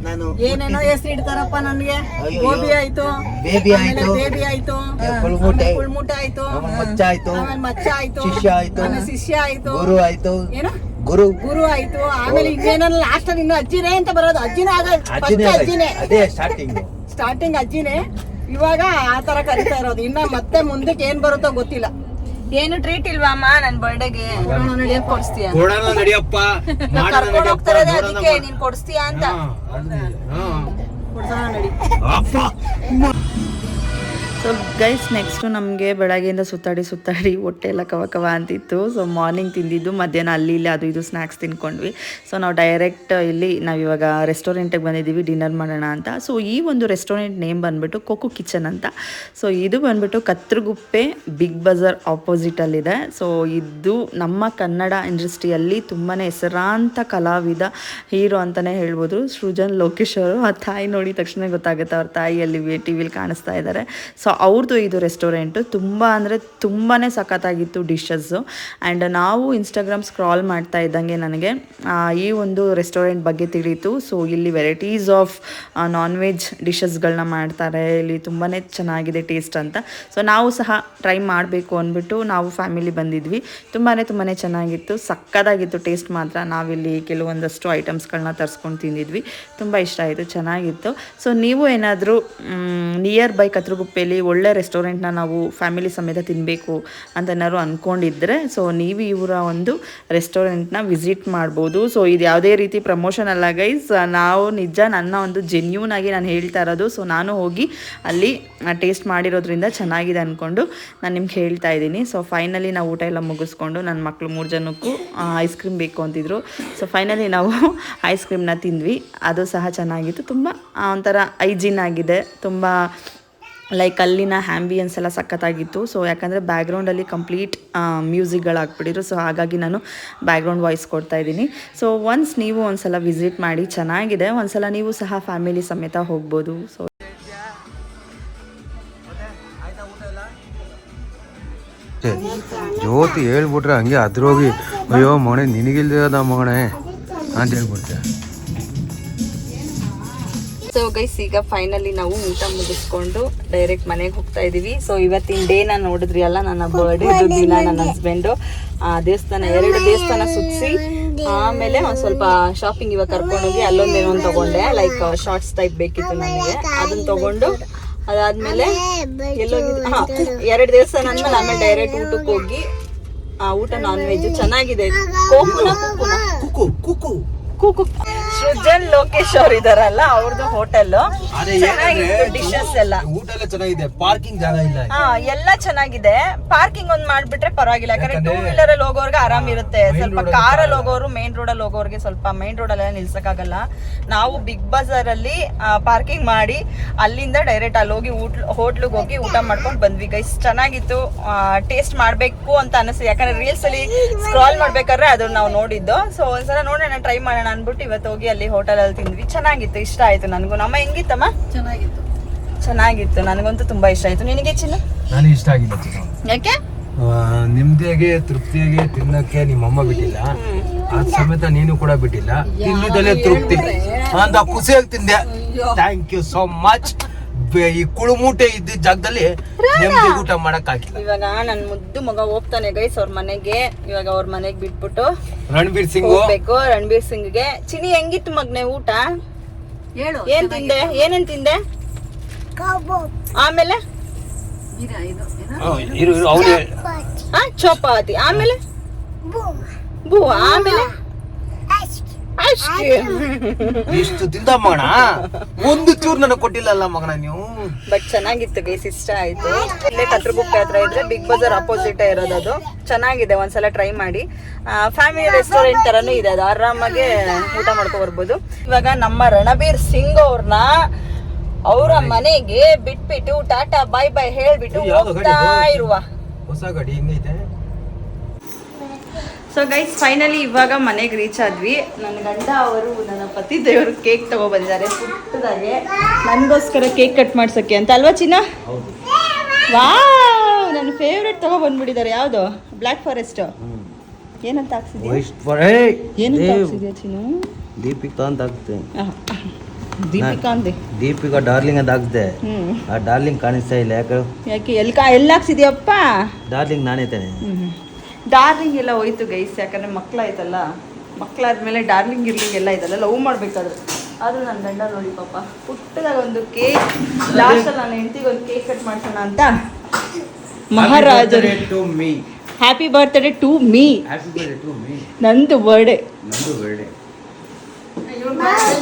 ನಾನು ಏನೇನೋ ಹೆಸರು ಇಡ್ತಾರಪ್ಪ ನನ್ಗೆ. ಗೋಬಿ ಆಯ್ತು. ಬೇಬಿ ಆಯ್ತು. ಬೇಬಿ ಆಯ್ತು. ಕುಳ್ಮುಟೆ ಕುಳ್ಮುಟ ಆಯ್ತು. ಮಚ್ಚ ಆಯ್ತು. ಮಚ್ಚ ಆಯ್ತು. ಶಿಷ್ಯ ಆಯ್ತು. ಶಿಷ್ಯ ಆಯ್ತು. ಗುರು ಆಯ್ತು. ಏನು? ಗುರು. ಗುರು ಆಯ್ತು. ಆಮೇಲೆ ಇನ್ನೇನೋ ಲಾಸ್ಟ್ ಅಲ್ಲಿ ಇನ್ನು ಅಜ್ಜಿನೇ ಅಂತ ಬರೋದು. ಅಜ್ಜಿನೇ ಆಗ ಅಜ್ಜಿನೇ ಅಜ್ಜಿನೇ. ಅದೇ ಸ್ಟಾರ್ಟಿಂಗ್ ಸ್ಟಾರ್ಟಿಂಗ್ ಅಜ್ಜಿನೇ. ಇವಾಗ ಆ ತರ ಕರಿತಾ ಇರೋದು. ಇನ್ನ ಮತ್ತೆ ಮುಂದಕ್ಕೆ ಏನ್ ಬರುತ್ತೋ ಗೊತ್ತಿಲ್ಲ. ಏನು ಟ್ರೀಟ್ ಇಲ್ವಾ ಅಮ್ಮ ನನ್ ಬರ್ಡೇಗೆ ಏನ್ ಕೊಡಿಸ್ತೀಯ? ಕೊಡೋಣ ನಡಿಯಪ್ಪ. ಕರ್ಕೊಂಡು ನಡಿಯಪ್ಪ, ಹೋಗ್ತಾರೆ ನೋಡೋಣ ಅದಕ್ಕೆ. ನೀನ್ ಕೊಡಿಸ್ತೀಯಾ ಅಂತ. ಕೊಡ್ಸೋಣ ನಡಿ. ಸೊ ಗೈಸ್ ನೆಕ್ಸ್ಟು ನಮಗೆ ಬೆಳಗ್ಗೆಯಿಂದ ಸುತ್ತಾಡಿ ಸುತ್ತಾಡಿ ಹೊಟ್ಟೆ ಎಲ್ಲ ಕವ ಕವ ಅಂತಿತ್ತು. ಸೊ ಮಾರ್ನಿಂಗ್ ತಿಂದಿದ್ದು, ಮಧ್ಯಾಹ್ನ ಅಲ್ಲಿ ಇಲ್ಲಿ ಅದು ಇದು ಸ್ನ್ಯಾಕ್ಸ್ ತಿನ್ಕೊಂಡ್ವಿ. ಸೊ ನಾವು ಡೈರೆಕ್ಟ್ ಇಲ್ಲಿ ನಾವು ಇವಾಗ ರೆಸ್ಟೋರೆಂಟಿಗೆ ಬಂದಿದ್ದೀವಿ ಡಿನ್ನರ್ ಮಾಡೋಣ ಅಂತ. ಸೊ ಈ ಒಂದು ರೆಸ್ಟೋರೆಂಟ್ ನೇಮ್ ಬಂದ್ಬಿಟ್ಟು ಕೋಕು ಕಿಚನ್ ಅಂತ. ಸೊ ಇದು ಬಂದ್ಬಿಟ್ಟು ಕತ್ರಗುಪ್ಪೆ ಬಿಗ್ ಬಜಾರ್ ಆಪೋಸಿಟಲ್ಲಿದೆ ಸೊ ಇದು ನಮ್ಮ ಕನ್ನಡ ಇಂಡಸ್ಟ್ರಿಯಲ್ಲಿ ತುಂಬಾ ಹೆಸರಾಂತ ಕಲಾವಿದ, ಹೀರೋ ಅಂತಲೇ ಹೇಳ್ಬೋದು. ಸೃಜನ್ ಲೋಕೇಶ್ ಅವರು ಆ ತಾಯಿ ನೋಡಿದ ತಕ್ಷಣ ಗೊತ್ತಾಗುತ್ತೆ, ಅವ್ರ ತಾಯಿ ಅಲ್ಲಿ ಟಿ ವಿಲಿ ಕಾಣಿಸ್ತಾ ಇದ್ದಾರೆ. ಸೊ ಅವ್ರದ್ದು ಇದು ರೆಸ್ಟೋರೆಂಟು ತುಂಬ ಅಂದರೆ ತುಂಬಾ ಸಖತ್ತಾಗಿತ್ತು ಡಿಶಸ್ಸು ಆ್ಯಂಡ್ ನಾವು ಇನ್ಸ್ಟಾಗ್ರಾಮ್ ಸ್ಕ್ರಾಲ್ ಮಾಡ್ತಾ ಇದ್ದಂಗೆ ನನಗೆ ಈ ಒಂದು ರೆಸ್ಟೋರೆಂಟ್ ಬಗ್ಗೆ ತಿಳಿಯಿತು. ಸೊ ಇಲ್ಲಿ ವೆರೈಟೀಸ್ ಆಫ್ ನಾನ್ ವೆಜ್ ಡಿಶಸ್ಗಳನ್ನ ಮಾಡ್ತಾರೆ. ಇಲ್ಲಿ ತುಂಬಾ ಚೆನ್ನಾಗಿದೆ ಟೇಸ್ಟ್ ಅಂತ. ಸೊ ನಾವು ಸಹ ಟ್ರೈ ಮಾಡಬೇಕು ಅಂದ್ಬಿಟ್ಟು ನಾವು ಫ್ಯಾಮಿಲಿ ಬಂದಿದ್ವಿ. ತುಂಬಾ ತುಂಬಾ ಚೆನ್ನಾಗಿತ್ತು. ಸಕ್ಕತ್ತಾಗಿತ್ತು ಟೇಸ್ಟ್ ಮಾತ್ರ. ನಾವಿಲ್ಲಿ ಕೆಲವೊಂದಷ್ಟು ಐಟಮ್ಸ್ಗಳನ್ನ ತರಿಸ್ಕೊಂಡು ತಿಂದಿದ್ವಿ. ತುಂಬ ಇಷ್ಟ ಆಯಿತು, ಚೆನ್ನಾಗಿತ್ತು. ಸೊ ನೀವು ಏನಾದರೂ ನಿಯರ್ ಬೈ ಕತ್ರಗುಪ್ಪೆಯಲ್ಲಿ ಒಳ್ಳೆ ರೆಸ್ಟೋರೆಂಟ್ನ ನಾವು ಫ್ಯಾಮಿಲಿ ಸಮೇತ ತಿನ್ನಬೇಕು ಅಂತ ಏನಾದ್ರು ಅಂದ್ಕೊಂಡಿದ್ರೆ ಸೊ ನೀವು ಇವರ ಒಂದು ರೆಸ್ಟೋರೆಂಟ್ನ ವಿಸಿಟ್ ಮಾಡ್ಬೋದು. ಸೊ ಇದು ಯಾವುದೇ ರೀತಿ ಪ್ರಮೋಷನ್ ಅಲ್ಲ ಗೈಸ್ ನಾವು ನಿಜ ನನ್ನ ಒಂದು ಜೆನ್ಯೂನ್ ಆಗಿ ನಾನು ಹೇಳ್ತಾ ಇರೋದು ಸೊ ನಾನು ಹೋಗಿ ಅಲ್ಲಿ ಟೇಸ್ಟ್ ಮಾಡಿರೋದ್ರಿಂದ ಚೆನ್ನಾಗಿದೆ ಅಂದ್ಕೊಂಡು ನಾನು ನಿಮ್ಗೆ ಹೇಳ್ತಾ ಇದ್ದೀನಿ. ಸೊ ಫೈನಲಿ ನಾವು ಊಟ ಎಲ್ಲ ಮುಗಿಸ್ಕೊಂಡು ನನ್ನ ಮಕ್ಕಳು ಮೂರು ಜನಕ್ಕೂ ಐಸ್ ಕ್ರೀಮ್ ಬೇಕು ಅಂತಿದ್ರು. ಸೊ ಫೈನಲಿ ನಾವು ಐಸ್ ಕ್ರೀಮ್ನ ತಿಂದ್ವಿ. ಅದು ಸಹ ಚೆನ್ನಾಗಿತ್ತು. ತುಂಬ ಒಂಥರ ಹೈಜೀನ್ ಆಗಿದೆ. ತುಂಬ ಲೈಕ್ ಅಲ್ಲಿನ ಹ್ಯಾಂಬಿಯನ್ಸ್ ಎಲ್ಲ ಸಖತ್ತಾಗಿತ್ತು. ಸೊ ಯಾಕಂದರೆ ಬ್ಯಾಕ್ಗ್ರೌಂಡಲ್ಲಿ ಕಂಪ್ಲೀಟ್ ಮ್ಯೂಸಿಕ್ಗಳು ಹಾಕ್ಬಿಟ್ಟಿದ್ರು ಸೊ ಹಾಗಾಗಿ ನಾನು ಬ್ಯಾಕ್ಗ್ರೌಂಡ್ ವಾಯ್ಸ್ ಕೊಡ್ತಾ ಇದ್ದೀನಿ. ಸೊ ಒನ್ಸ್ ನೀವು ಒಂದ್ಸಲ ವಿಸಿಟ್ ಮಾಡಿ, ಚೆನ್ನಾಗಿದೆ. ಒಂದ್ಸಲ ನೀವು ಸಹ ಫ್ಯಾಮಿಲಿ ಸಮೇತ ಹೋಗ್ಬೋದು. ಸೊ ಜ್ಯೋತಿ ಹೇಳ್ಬಿಟ್ರೆ ಹಂಗೆ ಅದ್ರೋಗಿ, ಅಯ್ಯೋ ಮಗಣೆ ನಿನಗಿಲ್ದಿರೋದ ಮಗಣೆ ಅಂತ ಹೇಳ್ಬಿಡ್ತೆ. ಸೊ ಗೈಸ್ ಈಗ ಫೈನಲಿ ನಾವು ಊಟ ಮುಗಿಸ್ಕೊಂಡು ಡೈರೆಕ್ಟ್ ಮನೆಗೆ ಹೋಗ್ತಾ ಇದೀವಿ. ಸೊ ಇವತ್ತಿನ ಡೇನ ನೋಡಿದ್ರಿ ಅಲ್ಲ ನನ್ನ ಬರ್ಡೇ ದಿನ ನನ್ನ ಹಸ್ಬೆಂಡ್ ದೇವಸ್ಥಾನ ಎರಡು ದೇವಸ್ಥಾನ ಸುತ್ತಿಸಿ ಆಮೇಲೆ ಒಂದ್ ಸ್ವಲ್ಪ ಶಾಪಿಂಗ್ ಇವಾಗ ಕರ್ಕೊಂಡೋಗಿ ಅಲ್ಲೊಂದೇನೋ ಒಂದು ತಗೊಂಡೆ. ಲೈಕ್ ಶಾರ್ಟ್ಸ್ ಟೈಪ್ ಬೇಕಿತ್ತು ನನಗೆ. ಅದನ್ನ ತಗೊಂಡು ಅದಾದ್ಮೇಲೆ ಎಲ್ಲ ಹಾ ಎರಡು ದೇವಸ್ಥಾನ ಅಂದ್ಮೇಲೆ ಆಮೇಲೆ ಡೈರೆಕ್ಟ್ ಊಟಕ್ಕೆ ಹೋಗಿ ಆ, ಊಟ ನಾನ್ ವೆಜ್ ಚೆನ್ನಾಗಿದೆ. ಕೋಕುನ ಕುಕು ಕುಕು ಕುಕು. ಕೂಕು. ಸೃಜನ್ ಲೋಕೇಶ್ ಅವ್ರ ಇದಾರಲ್ಲ ಅವ್ರದ್ದು ಹೋಟೆಲ್ ಚೆನ್ನಾಗಿತ್ತು ಡಿಶಸ್ ಎಲ್ಲ. ಊಟ ಎಲ್ಲ ಚೆನ್ನಾಗಿದೆ ಪಾರ್ಕಿಂಗ್ ಜಾಗ ಇಲ್ಲ ಹಾ ಎಲ್ಲ ಚೆನ್ನಾಗಿದೆ. ಪಾರ್ಕಿಂಗ್ ಒಂದ್ ಮಾಡ್ಬಿಟ್ರೆ ಪರವಾಗಿಲ್ಲ ಯಾಕಂದ್ರೆ ಟೂ ವೀಲರ್ ಅಲ್ಲಿ ಹೋಗೋರ್ಗೆ ಆರಾಮ್ ಇರುತ್ತೆ. ಸ್ವಲ್ಪ ಅಲ್ಲಿ ಕಾರ್ ಅಲ್ಲಿ ಹೋಗೋರು ಮೇನ್ ರೋಡ್ ಅಲ್ಲಿ ಹೋಗೋರ್ಗೆ ಸ್ವಲ್ಪ ಮೇನ್ ರೋಡ್ ಅಲ್ಲೆಲ್ಲ ನಿಲ್ಸಕ್ಕಾಗಲ್ಲ. ನಾವು ಬಿಗ್ ಬಜಾರ್ ಅಲ್ಲಿ ಪಾರ್ಕಿಂಗ್ ಮಾಡಿ ಅಲ್ಲಿಂದ ಡೈರೆಕ್ಟ್ ಅಲ್ಲಿ ಹೋಗಿ ಊಟ ಹೋಟ್ಲಿಗೆ ಹೋಗಿ ಊಟ ಮಾಡ್ಕೊಂಡು ಬಂದ್ವಿ. ಗೈಸ್ ಚೆನ್ನಾಗಿತ್ತು. ಟೇಸ್ಟ್ ಮಾಡ್ಬೇಕು ಅಂತ ಅನಿಸ್ತು. ಯಾಕಂದ್ರೆ ರೀಲ್ಸ್ ಅಲ್ಲಿ ಸ್ಕ್ರಾಲ್ ಮಾಡ್ಬೇಕಾದ್ರೆ ಅದನ್ನ ನಾವು ನೋಡಿದ್ದು. ಸೊ ಒಂದ್ಸಲ ನೋಡೋಣ ಟ್ರೈ ಮಾಡೋಣ ಅನ್ಬಿಟ್ಟು ಇವತ್ತು ಹೋಗಿ ಅಲ್ಲಿ ಹೋಟೆಲ್ ಅಲ್ಲಿ ತಿಂದ್ವಿ. ಚೆನ್ನಾಗಿತ್ತು ಇಷ್ಟ ಆಯ್ತು ನನಗೂ. ನಮ್ಮ ಹೆಂಗಿತ್ತಮ್ಮ? ಚೆನ್ನಾಗಿತ್ತು. ಚೆನ್ನಾಗಿತ್ತು. ನನಗಂತೂ ತುಂಬಾ ಇಷ್ಟ ಆಯ್ತು. ನಿನಗೆ ಚಿನ್ನ ನಾನು ಇಷ್ಟ ಆಗಿಲ್ಲ ಚಿನ್ನ ಯಾಕೆ? ನಿಮ್ದೇಗೆ ತೃಪ್ತಿಯಾಗಿ ತಿನ್ನಕ್ಕೆ ನಿಮ್ಮಮ್ಮ ಬಿಟ್ಟಿಲ್ಲ. ಆ ಸಮೇತ ನೀನು ಕೂಡ ಬಿಟ್ಟಿಲ್ಲ. ತಿಂದಿದ್ದಲ್ಲೇ ತೃಪ್ತಿ. ಅಂತ ಖುಷಿಯಾಗಿ ತಿಂದೆ. ಥ್ಯಾಂಕ್ ಯು ಸೋ ಮಚ್ ಈ ಕುಳುಮೂಟೆ ಇದ್ದ ಜಾಗದಲ್ಲಿ ನೆಮ್ಮದಿ ಊಟ ಮಾಡಕ್ ಆಗಿಲ್ಲ ಇವಾಗ ನನ್ ಮುದ್ದು ಮಗ ಹೋಗ್ತಾನೆ ಗೈಸ್ ಅವ್ರ ಮನೆಗೆ. ಇವಾಗ ಅವ್ರ ಮನೆಗೆ ಬಿಟ್ಬಿಟ್ಟು ರಣಬೀರ್ ಸಿಂಗ್. ಹೋಗ್ಬೇಕು. ರಣಬೀರ್ ಸಿಂಗ್ಗೆ. ಚಿನಿ ಹೆಂಗಿತ್ತು ಮಗ್ನೆ ಊಟ? ಹೇಳು ಏನ್ ತಿಂದೆ? ಏನೇನ್ ತಿಂದೆ? ಆಮೇಲೆ? ಇರು ಇರು ಅವ್ನು. ಆ ಚಪಾತಿ. ಆಮೇಲೆ? ಬೂ ಆಮೇಲೆ? ಅಷ್ಟೇ ಇಷ್ಟು ತಿಂದ ಮಗಣ ಒಂದು ಚೂರು ನನಗೆ ಕೊಟ್ಟಿಲ್ಲಲ್ಲ ಮಗನ ನೀವು? ಬಟ್ ಚೆನ್ನಾಗಿತ್ತು ಗೈಸ್ ಇಷ್ಟ ಆಯ್ತು. ಇಲ್ಲೇ ಕತ್ರಗುಪ್ಪೆ ಹತ್ರ ಇದ್ರೆ ಬಿಗ್ ಬಜಾರ್ ಅಪೋಸಿಟ್ ಇರೋದು ಅದು. ಚೆನ್ನಾಗಿದೆ ಒಂದ್ಸಲ ಟ್ರೈ ಮಾಡಿ. ಫ್ಯಾಮಿಲಿ ರೆಸ್ಟೋರೆಂಟ್ ತರನು ಇದೆ ಅದು. ಆರಾಮಾಗಿ ಊಟ ಮಾಡ್ಕೊ ಬರ್ಬೋದು. ಇವಾಗ ನಮ್ಮ ರಣಬೀರ್ ಸಿಂಗ್ ಅವ್ರನ್ನ ಅವರ ಮನೆಗೆ ಬಿಟ್ಬಿಟ್ಟು ಟಾಟಾ ಬಾಯ್ ಬಾಯ್ ಹೇಳ್ಬಿಟ್ಟು ಹೋಗ್ತಾ ಇರುವ. ಹೊಸ ಗಾಡಿ ಹೆಂಗೈತೆ? ಸೊ ಗೈಸ್ ಫೈನಲಿ ಇವಾಗ ಮನೆಗೆ ರೀಚ್ ಆದ್ವಿ. ನನ್ನ ಗಂಡ ಅವರು ನನ್ನ ಪತಿ ದೇವರು ಕೇಕ್ ತಗೊಬಂದಿದ್ದಾರೆ ಪುಟ್ಟದಾಗೆ ನನಗೋಸ್ಕರ ಕೇಕ್ ಕಟ್ ಮಾಡ್ಸೋಕ್ಕೆ ಅಂತ ಅಲ್ವಾ ಚಿನ್ನ? ವಾ ನನ್ನ ಫೇವ್ರೆಟ್ ತಗೊಬಂದ್ಬಿಟ್ಟಿದ್ದಾರೆ ಯಾವುದು? ಬ್ಲ್ಯಾಕ್ ಫಾರೆಸ್ಟ್ ಏನಂತ ಹಾಕ್ಸಿದ್ಯಾ? ಏನಂತ ಹಾಕ್ಸಿದ್ಯಾ ಚಿನ್ನು? ದೀಪಿಕಾ ಅಂತ ಹಾಕ್ತೆ ದೀಪಿಕಾ ಅಂದೆ. ದೀಪಿಕಾ ಡಾರ್ಲಿಂಗ್ ಅಂತ ಹಾಕ್ದೆ. ಆ ಡಾರ್ಲಿಂಗ್ ಕಾಣಿಸ್ತಾ ಇಲ್ಲ ಯಾಕೆ? ಯಾಕೆ ಎಲ್ಲಿ ಎಲ್ಲಿ ಹಾಕ್ಸಿದ್ಯಪ್ಪ? ಡಾರ್ಲಿಂಗ್ ನಾನೇ ತಾನೆ. ಡಾರ್ಲಿಂಗ್ ಎಲ್ಲ ಹೋಯ್ತು ಗೈಸ್ ಯಾಕಂದ್ರೆ ಮಕ್ಕಳಾಯ್ತಲ್ಲ ಮಕ್ಕಳಾದ್ಮೇಲೆ ಡಾರ್ಲಿಂಗ್ ಇರ್ಲಿಂಗ್ ಎಲ್ಲ ಇದೆಲ್ಲ ಲವ್ ಮಾಡ್ಬೇಕಾದ್ರೆ. ಆದರೂ ನನ್ನ ಗಂಡ ನೋಡಿ ಪಾಪ ಪುಟ್ಟದಾಗ ಒಂದು ಕೇಕ್ ಲಾಸ್ಟಲ್ಲಿ ನಾನು ಹೆಂಡತಿಗೆ ಒಂದು ಕೇಕ್ ಕಟ್ ಮಾಡ್ಸೋಣ ಅಂತ. ಮಹಾರಾಜರೇ. To me happy birthday to me happy birthday to me ನಂದು ಬರ್ಡೇ ನಂದು ಬರ್ಡೇ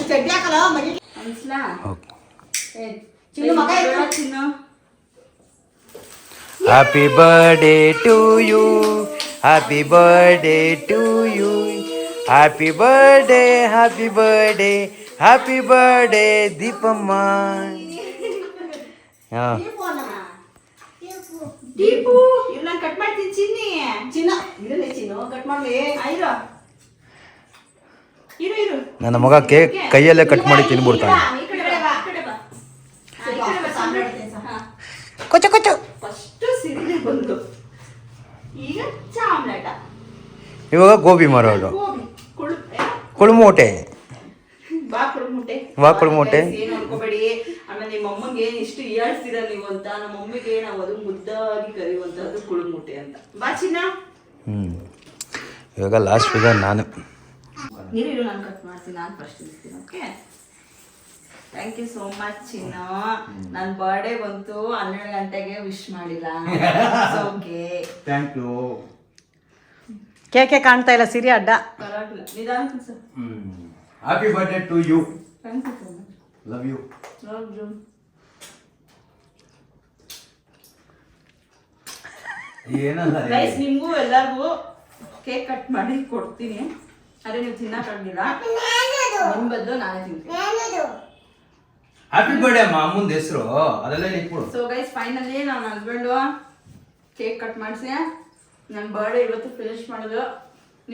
ಚಡ್ಡಿ ಹಾಕಲ್ಲ ಮಗಿ ಚಿನ್ನು ಮಗ ಇರ್ತಾನೆ. Happy birthday to you happy birthday to you happy birthday happy birthday happy birthday ದೀಪಮ್ಮ ಹಾಂ ದೀಪು ಇವ್ ನಾನು ಕಟ್ ಮಾಡ್ತೀನಿ ಚಿನ್ನಿ. ಚಿನ್ನ. ಇರಲಿ ಚಿನ್ನು ಕಟ್ ಮಾಡ್ಲಿ. ಇರು ಇರು ಇರು. ನನ್ನ ಮಗ ಕೇಕ್ ಕೈಯಲ್ಲೇ ಕಟ್ ಮಾಡಿ ತಿನ್ಬಿಡ್ತಾನೆ ಈ ಕಡೆ ಬಾ, ಈ ಕಡೆ ಬಾ. ಹಾ, ಈ ಕಡೆ ಬಾ, ಸಾಂಬ್ರಾಣಿ ತಿನ್ಸು. ಹಾ. ಕೊಚ್ಚು ಕೊಚ್ಚು ಫಸ್ಟ್ ಸಿರಿಲೆ ಬಂದು ಈಗ ಚಾಮ್ಲಾಟ ಇವಾಗ ಗೋಬಿ ಮಾರೋದು. ಕುಳುಮೂಟೆ ಕುಳು ಕುಳುಮೂಟೆ. ಕುಳ್ಮೋಟೆ. ಅನ್ಕೋಬೇಡಿ. ಆಮೇಲೆ ನಿಮ್ಮ ಅಮ್ಮಂಗೆ ಏನ್ ಇಷ್ಟು ಹೀಯಾಳ್ಸ್ತೀರ ನೀವು ಅಂತ? ನಮ್ಮ ಮಮ್ಮಿಗೆ ನಾವು ಅದು ಮುದ್ದಾಗಿ ಕರೆಯುವಂತದ್ದು ಕುಳ್ಮುಟ್ಟೆ ಅಂತ. ಬಾ ಚಿನ್ನ. ಹ್ಞೂ ಇವಾಗ ಲಾಸ್ಟ್ ಫಿಗರ್ ನಾನು. ನೀರು ನಾನು ಕಟ್ ಮಾಡ್ತೀನಿ. ನಾನು ಫಸ್ಟ್ ಇರ್ತೀನಿ okay thank you so much ಚಿನ್ನ. ನನ್ನ ಬರ್ಡೇ ಬಂತು ಹನ್ನೆರಡು ಗಂಟೆಗೆ ವಿಶ್ ಮಾಡಿಲ್ಲ. ಓಕೆ ಥ್ಯಾಂಕ್ ಯು ಕೇಕೆ ಕಾಣ್ತಾ ಇಲ್ಲ ಸಿರಿ ಅಡ್ಡ. Happy birthday to you thank you so love you ಏನಲ್ಲ ಗೈಸ್ ನಿಮಗೂ ಎಲ್ಲರಿಗೂ ಕೇಕ್ ಕಟ್ ಮಾಡಿ ಕೊಡ್ತೀನಿ. ಅದೇ ನೀವು ತಿನ್ನಕ್ಕಾಗಿಲ್ಲ ನಿಮ್ಮ ಬದಲು ನಾನೇ ತಿಂತೀನಿ. ಹ್ಯಾಪಿ ಬರ್ಡೇ ಅಮ್ಮ ಅಮ್ಮಂದ ಹೆಸರು. ಅದೆಲ್ಲ ನೀವು ಸೊ ಗೈಸ್ ಫೈನಲಿ ನನ್ನ ಹಸ್ಬೆಂಡು ಕೇಕ್ ಕಟ್ ಮಾಡಿಸಿ. ನನ್ನ ಬರ್ಡೇ ಇವತ್ತು ಫಿನಿಶ್ ಮಾಡೋದು.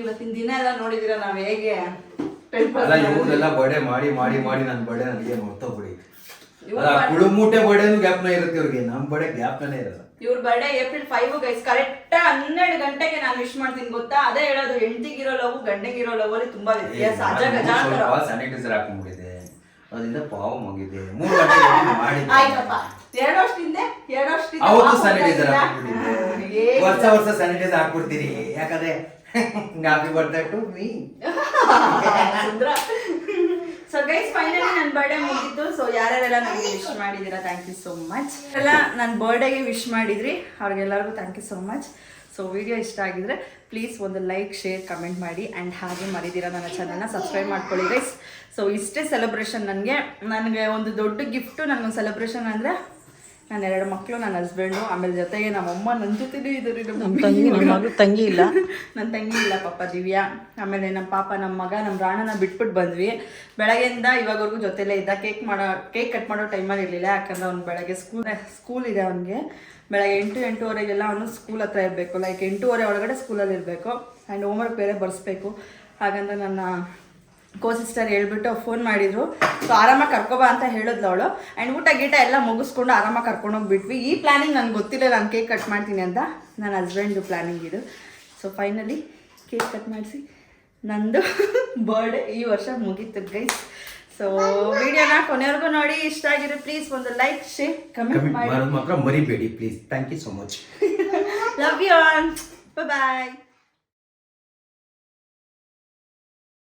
ಇವತ್ತಿನ ದಿನ ಎಲ್ಲ ನೋಡಿದಿರ ನಾವು ಹೇಗೆ? ಅಲ್ಲ ಇವ್ರದೆಲ್ಲ ಬರ್ಡೇ ಮಾಡಿ ಮಾಡಿ ಮಾಡಿ ನನ್ನ ಬರ್ಡೇ ನನಗೆ ಮರ್ತೋಗ್ಬಿಡಿ. ಕುಳುಮೂಟೆ ಬರ್ಡೇನು ಗ್ಯಾಪ್ನ ಇರುತ್ತೆ ಇವ್ರಿಗೆ. ನಮ್ಮ ಬರ್ಡೇ ಗ್ಯಾಪ್ನೇ ಇರಲ್ಲ. ಇವ್ರ birthday April five guys correct ಹನ್ನೆರಡು ಗಂಟೆಗೆ ನಾನು ವಿಶ್ ಮಾಡ್ತೀನಿ ಗೊತ್ತಾ? ಅದೇ ಹೇಳೋದು ಹೆಂಡತಿಗಿರೋ ಲವ್ ಗಂಡಗಿರೋ ಲವ್ ಅಲ್ಲಿ ತುಂಬಾ ವ್ಯತ್ಯಾಸ. ಸ್ಯಾನಿಟೈಸರ್ ಹಾಕೊಂಡ್ಬಿಟ್ಟಿದೆ ಅದರಿಂದ ಪಾವು ಮುಗಿದೆ ಮೂರು ಗಂಟೆ ಮಾಡಿ ಆಯ್ತಪ್ಪ. ಎರಡು ವರ್ಷದಿಂದ ಎರಡು ವರ್ಷದಿಂದ ಅವತ್ತು ಸ್ಯಾನಿಟೈಸರ್ ಬಂದಿಲ್ಲ. ವರ್ಷ ವರ್ಷ ಸ್ಯಾನಿಟೈಸ್ ಹಾಕ್ಬಿಡ್ತೀರಿ ಯಾಕಂದ್ರೆ happy birthday to me so guys finally ನನ್ನ ಬರ್ಡೇ ಮುಗಿದ್ದು ಸೊ ಯಾರ್ಯಾರೆಲ್ಲ ನನಗೆ ವಿಶ್ ಮಾಡಿದ್ದೀರಾ ಥ್ಯಾಂಕ್ ಯು ಸೋ ಮಚ್ ಎಲ್ಲ ನನ್ನ ಬರ್ಡೇಗೆ ವಿಶ್ ಮಾಡಿದ್ರಿ. ಅವ್ರಿಗೆಲ್ಲರಿಗೂ thank you so much so video ಇಷ್ಟ ಆಗಿದ್ರೆ ಪ್ಲೀಸ್ ಒಂದು ಲೈಕ್ ಶೇರ್ ಕಮೆಂಟ್ ಮಾಡಿ ಆ್ಯಂಡ್ ಹಾಗೆ ಮರಿದಿರ ನನ್ನ ಚಾನಲ್ನ ಸಬ್ಸ್ಕ್ರೈಬ್ ಮಾಡ್ಕೊಳ್ಳಿ ಗೈಸ್ ಸೊ ಇಷ್ಟೇ ಸೆಲೆಬ್ರೇಷನ್ ನನಗೆ. ನನಗೆ ಒಂದು ದೊಡ್ಡ ಗಿಫ್ಟು ನನಗೊಂದು ಸೆಲೆಬ್ರೇಷನ್ ಅಂದರೆ ನನ್ನ ಎರಡು ಮಕ್ಕಳು ನನ್ನ ಹಸ್ಬೆಂಡು ಆಮೇಲೆ ಜೊತೆಗೆ ನಮ್ಮಮ್ಮ ನನ್ನ ಜೊತೆನೇ ಇದ್ದಾರೆ ನಮ್ಮ ತಂಗಿ ನನ್ನ ಮಗಳು ತಂಗಿ ಇಲ್ಲ. ನನ್ನ ತಂಗಿ ಇಲ್ಲ ಪಾಪ ದಿವ್ಯಾ. ಆಮೇಲೆ ನಮ್ಮ ಪಾಪ ನಮ್ಮ ಮಗ ನಮ್ಮ ರಾಣನ ಬಿಟ್ಬಿಟ್ಟು ಬಂದ್ವಿ. ಬೆಳಗ್ಗೆಯಿಂದ ಇವಾಗವರೆಗೂ ಜೊತೆಲೇ ಇದ್ದ. ಕೇಕ್ ಮಾಡೋ ಕೇಕ್ ಕಟ್ ಮಾಡೋ ಟೈಮಲ್ಲಿ ಇರಲಿಲ್ಲ. ಯಾಕಂದ್ರೆ ಅವ್ನು ಬೆಳಗ್ಗೆ ಸ್ಕೂಲ್ ಸ್ಕೂಲ್ ಇದೆ ಅವನಿಗೆ. ಬೆಳಗ್ಗೆ ಎಂಟು ಎಂಟೂವರೆಗೆಲ್ಲ ಅವನು ಸ್ಕೂಲ್ ಹತ್ರ ಇರಬೇಕು. ಲೈಕ್ ಎಂಟೂವರೆ ಒಳಗಡೆ ಸ್ಕೂಲಲ್ಲಿ ಇರಬೇಕು. ಆ್ಯಂಡ್ ಹೋಮ್ವರ್ಕ್ ಬೇರೆ ಬರೆಸ್ಬೇಕು. ಹಾಗಂದ್ರೆ ನನ್ನ ಕೋ ಸಿಸ್ಟರ್ ಹೇಳ್ಬಿಟ್ಟು ಫೋನ್ ಮಾಡಿದ್ರು. ಸೊ ಆರಾಮಾಗಿ ಕರ್ಕೊಬಾ ಅಂತ ಹೇಳಿದ್ಲು ಅವಳು. ಆ್ಯಂಡ್ ಊಟ ಗೀಟ ಎಲ್ಲ ಮುಗಿಸ್ಕೊಂಡು ಆರಾಮಾಗಿ ಕರ್ಕೊಂಡೋಗಿ ಬಿಟ್ವಿ ಈ ಪ್ಲಾನಿಂಗ್ ನನಗೆ ಗೊತ್ತಿಲ್ಲ ನಾನು ಕೇಕ್ ಕಟ್ ಮಾಡ್ತೀನಿ ಅಂತ. ನನ್ನ ಹಸ್ಬೆಂಡು ಪ್ಲಾನಿಂಗ್ ಇದು. ಸೊ ಫೈನಲಿ ಕೇಕ್ ಕಟ್ ಮಾಡಿಸಿ. ನಂದು ಬರ್ಡೇ ಈ ವರ್ಷ ಮುಗೀತು ಗೈಸ್ ಸೊ ವಿಡಿಯೋನ ಕೊನೆವರೆಗೂ ನೋಡಿ. ಇಷ್ಟ ಆಗಿರೋ ಪ್ಲೀಸ್ ಒಂದು ಲೈಕ್ ಶೇರ್ ಕಮೆಂಟ್ ಮಾಡಿ. ಮರಿಬೇಡಿ please thank you so much love you all bye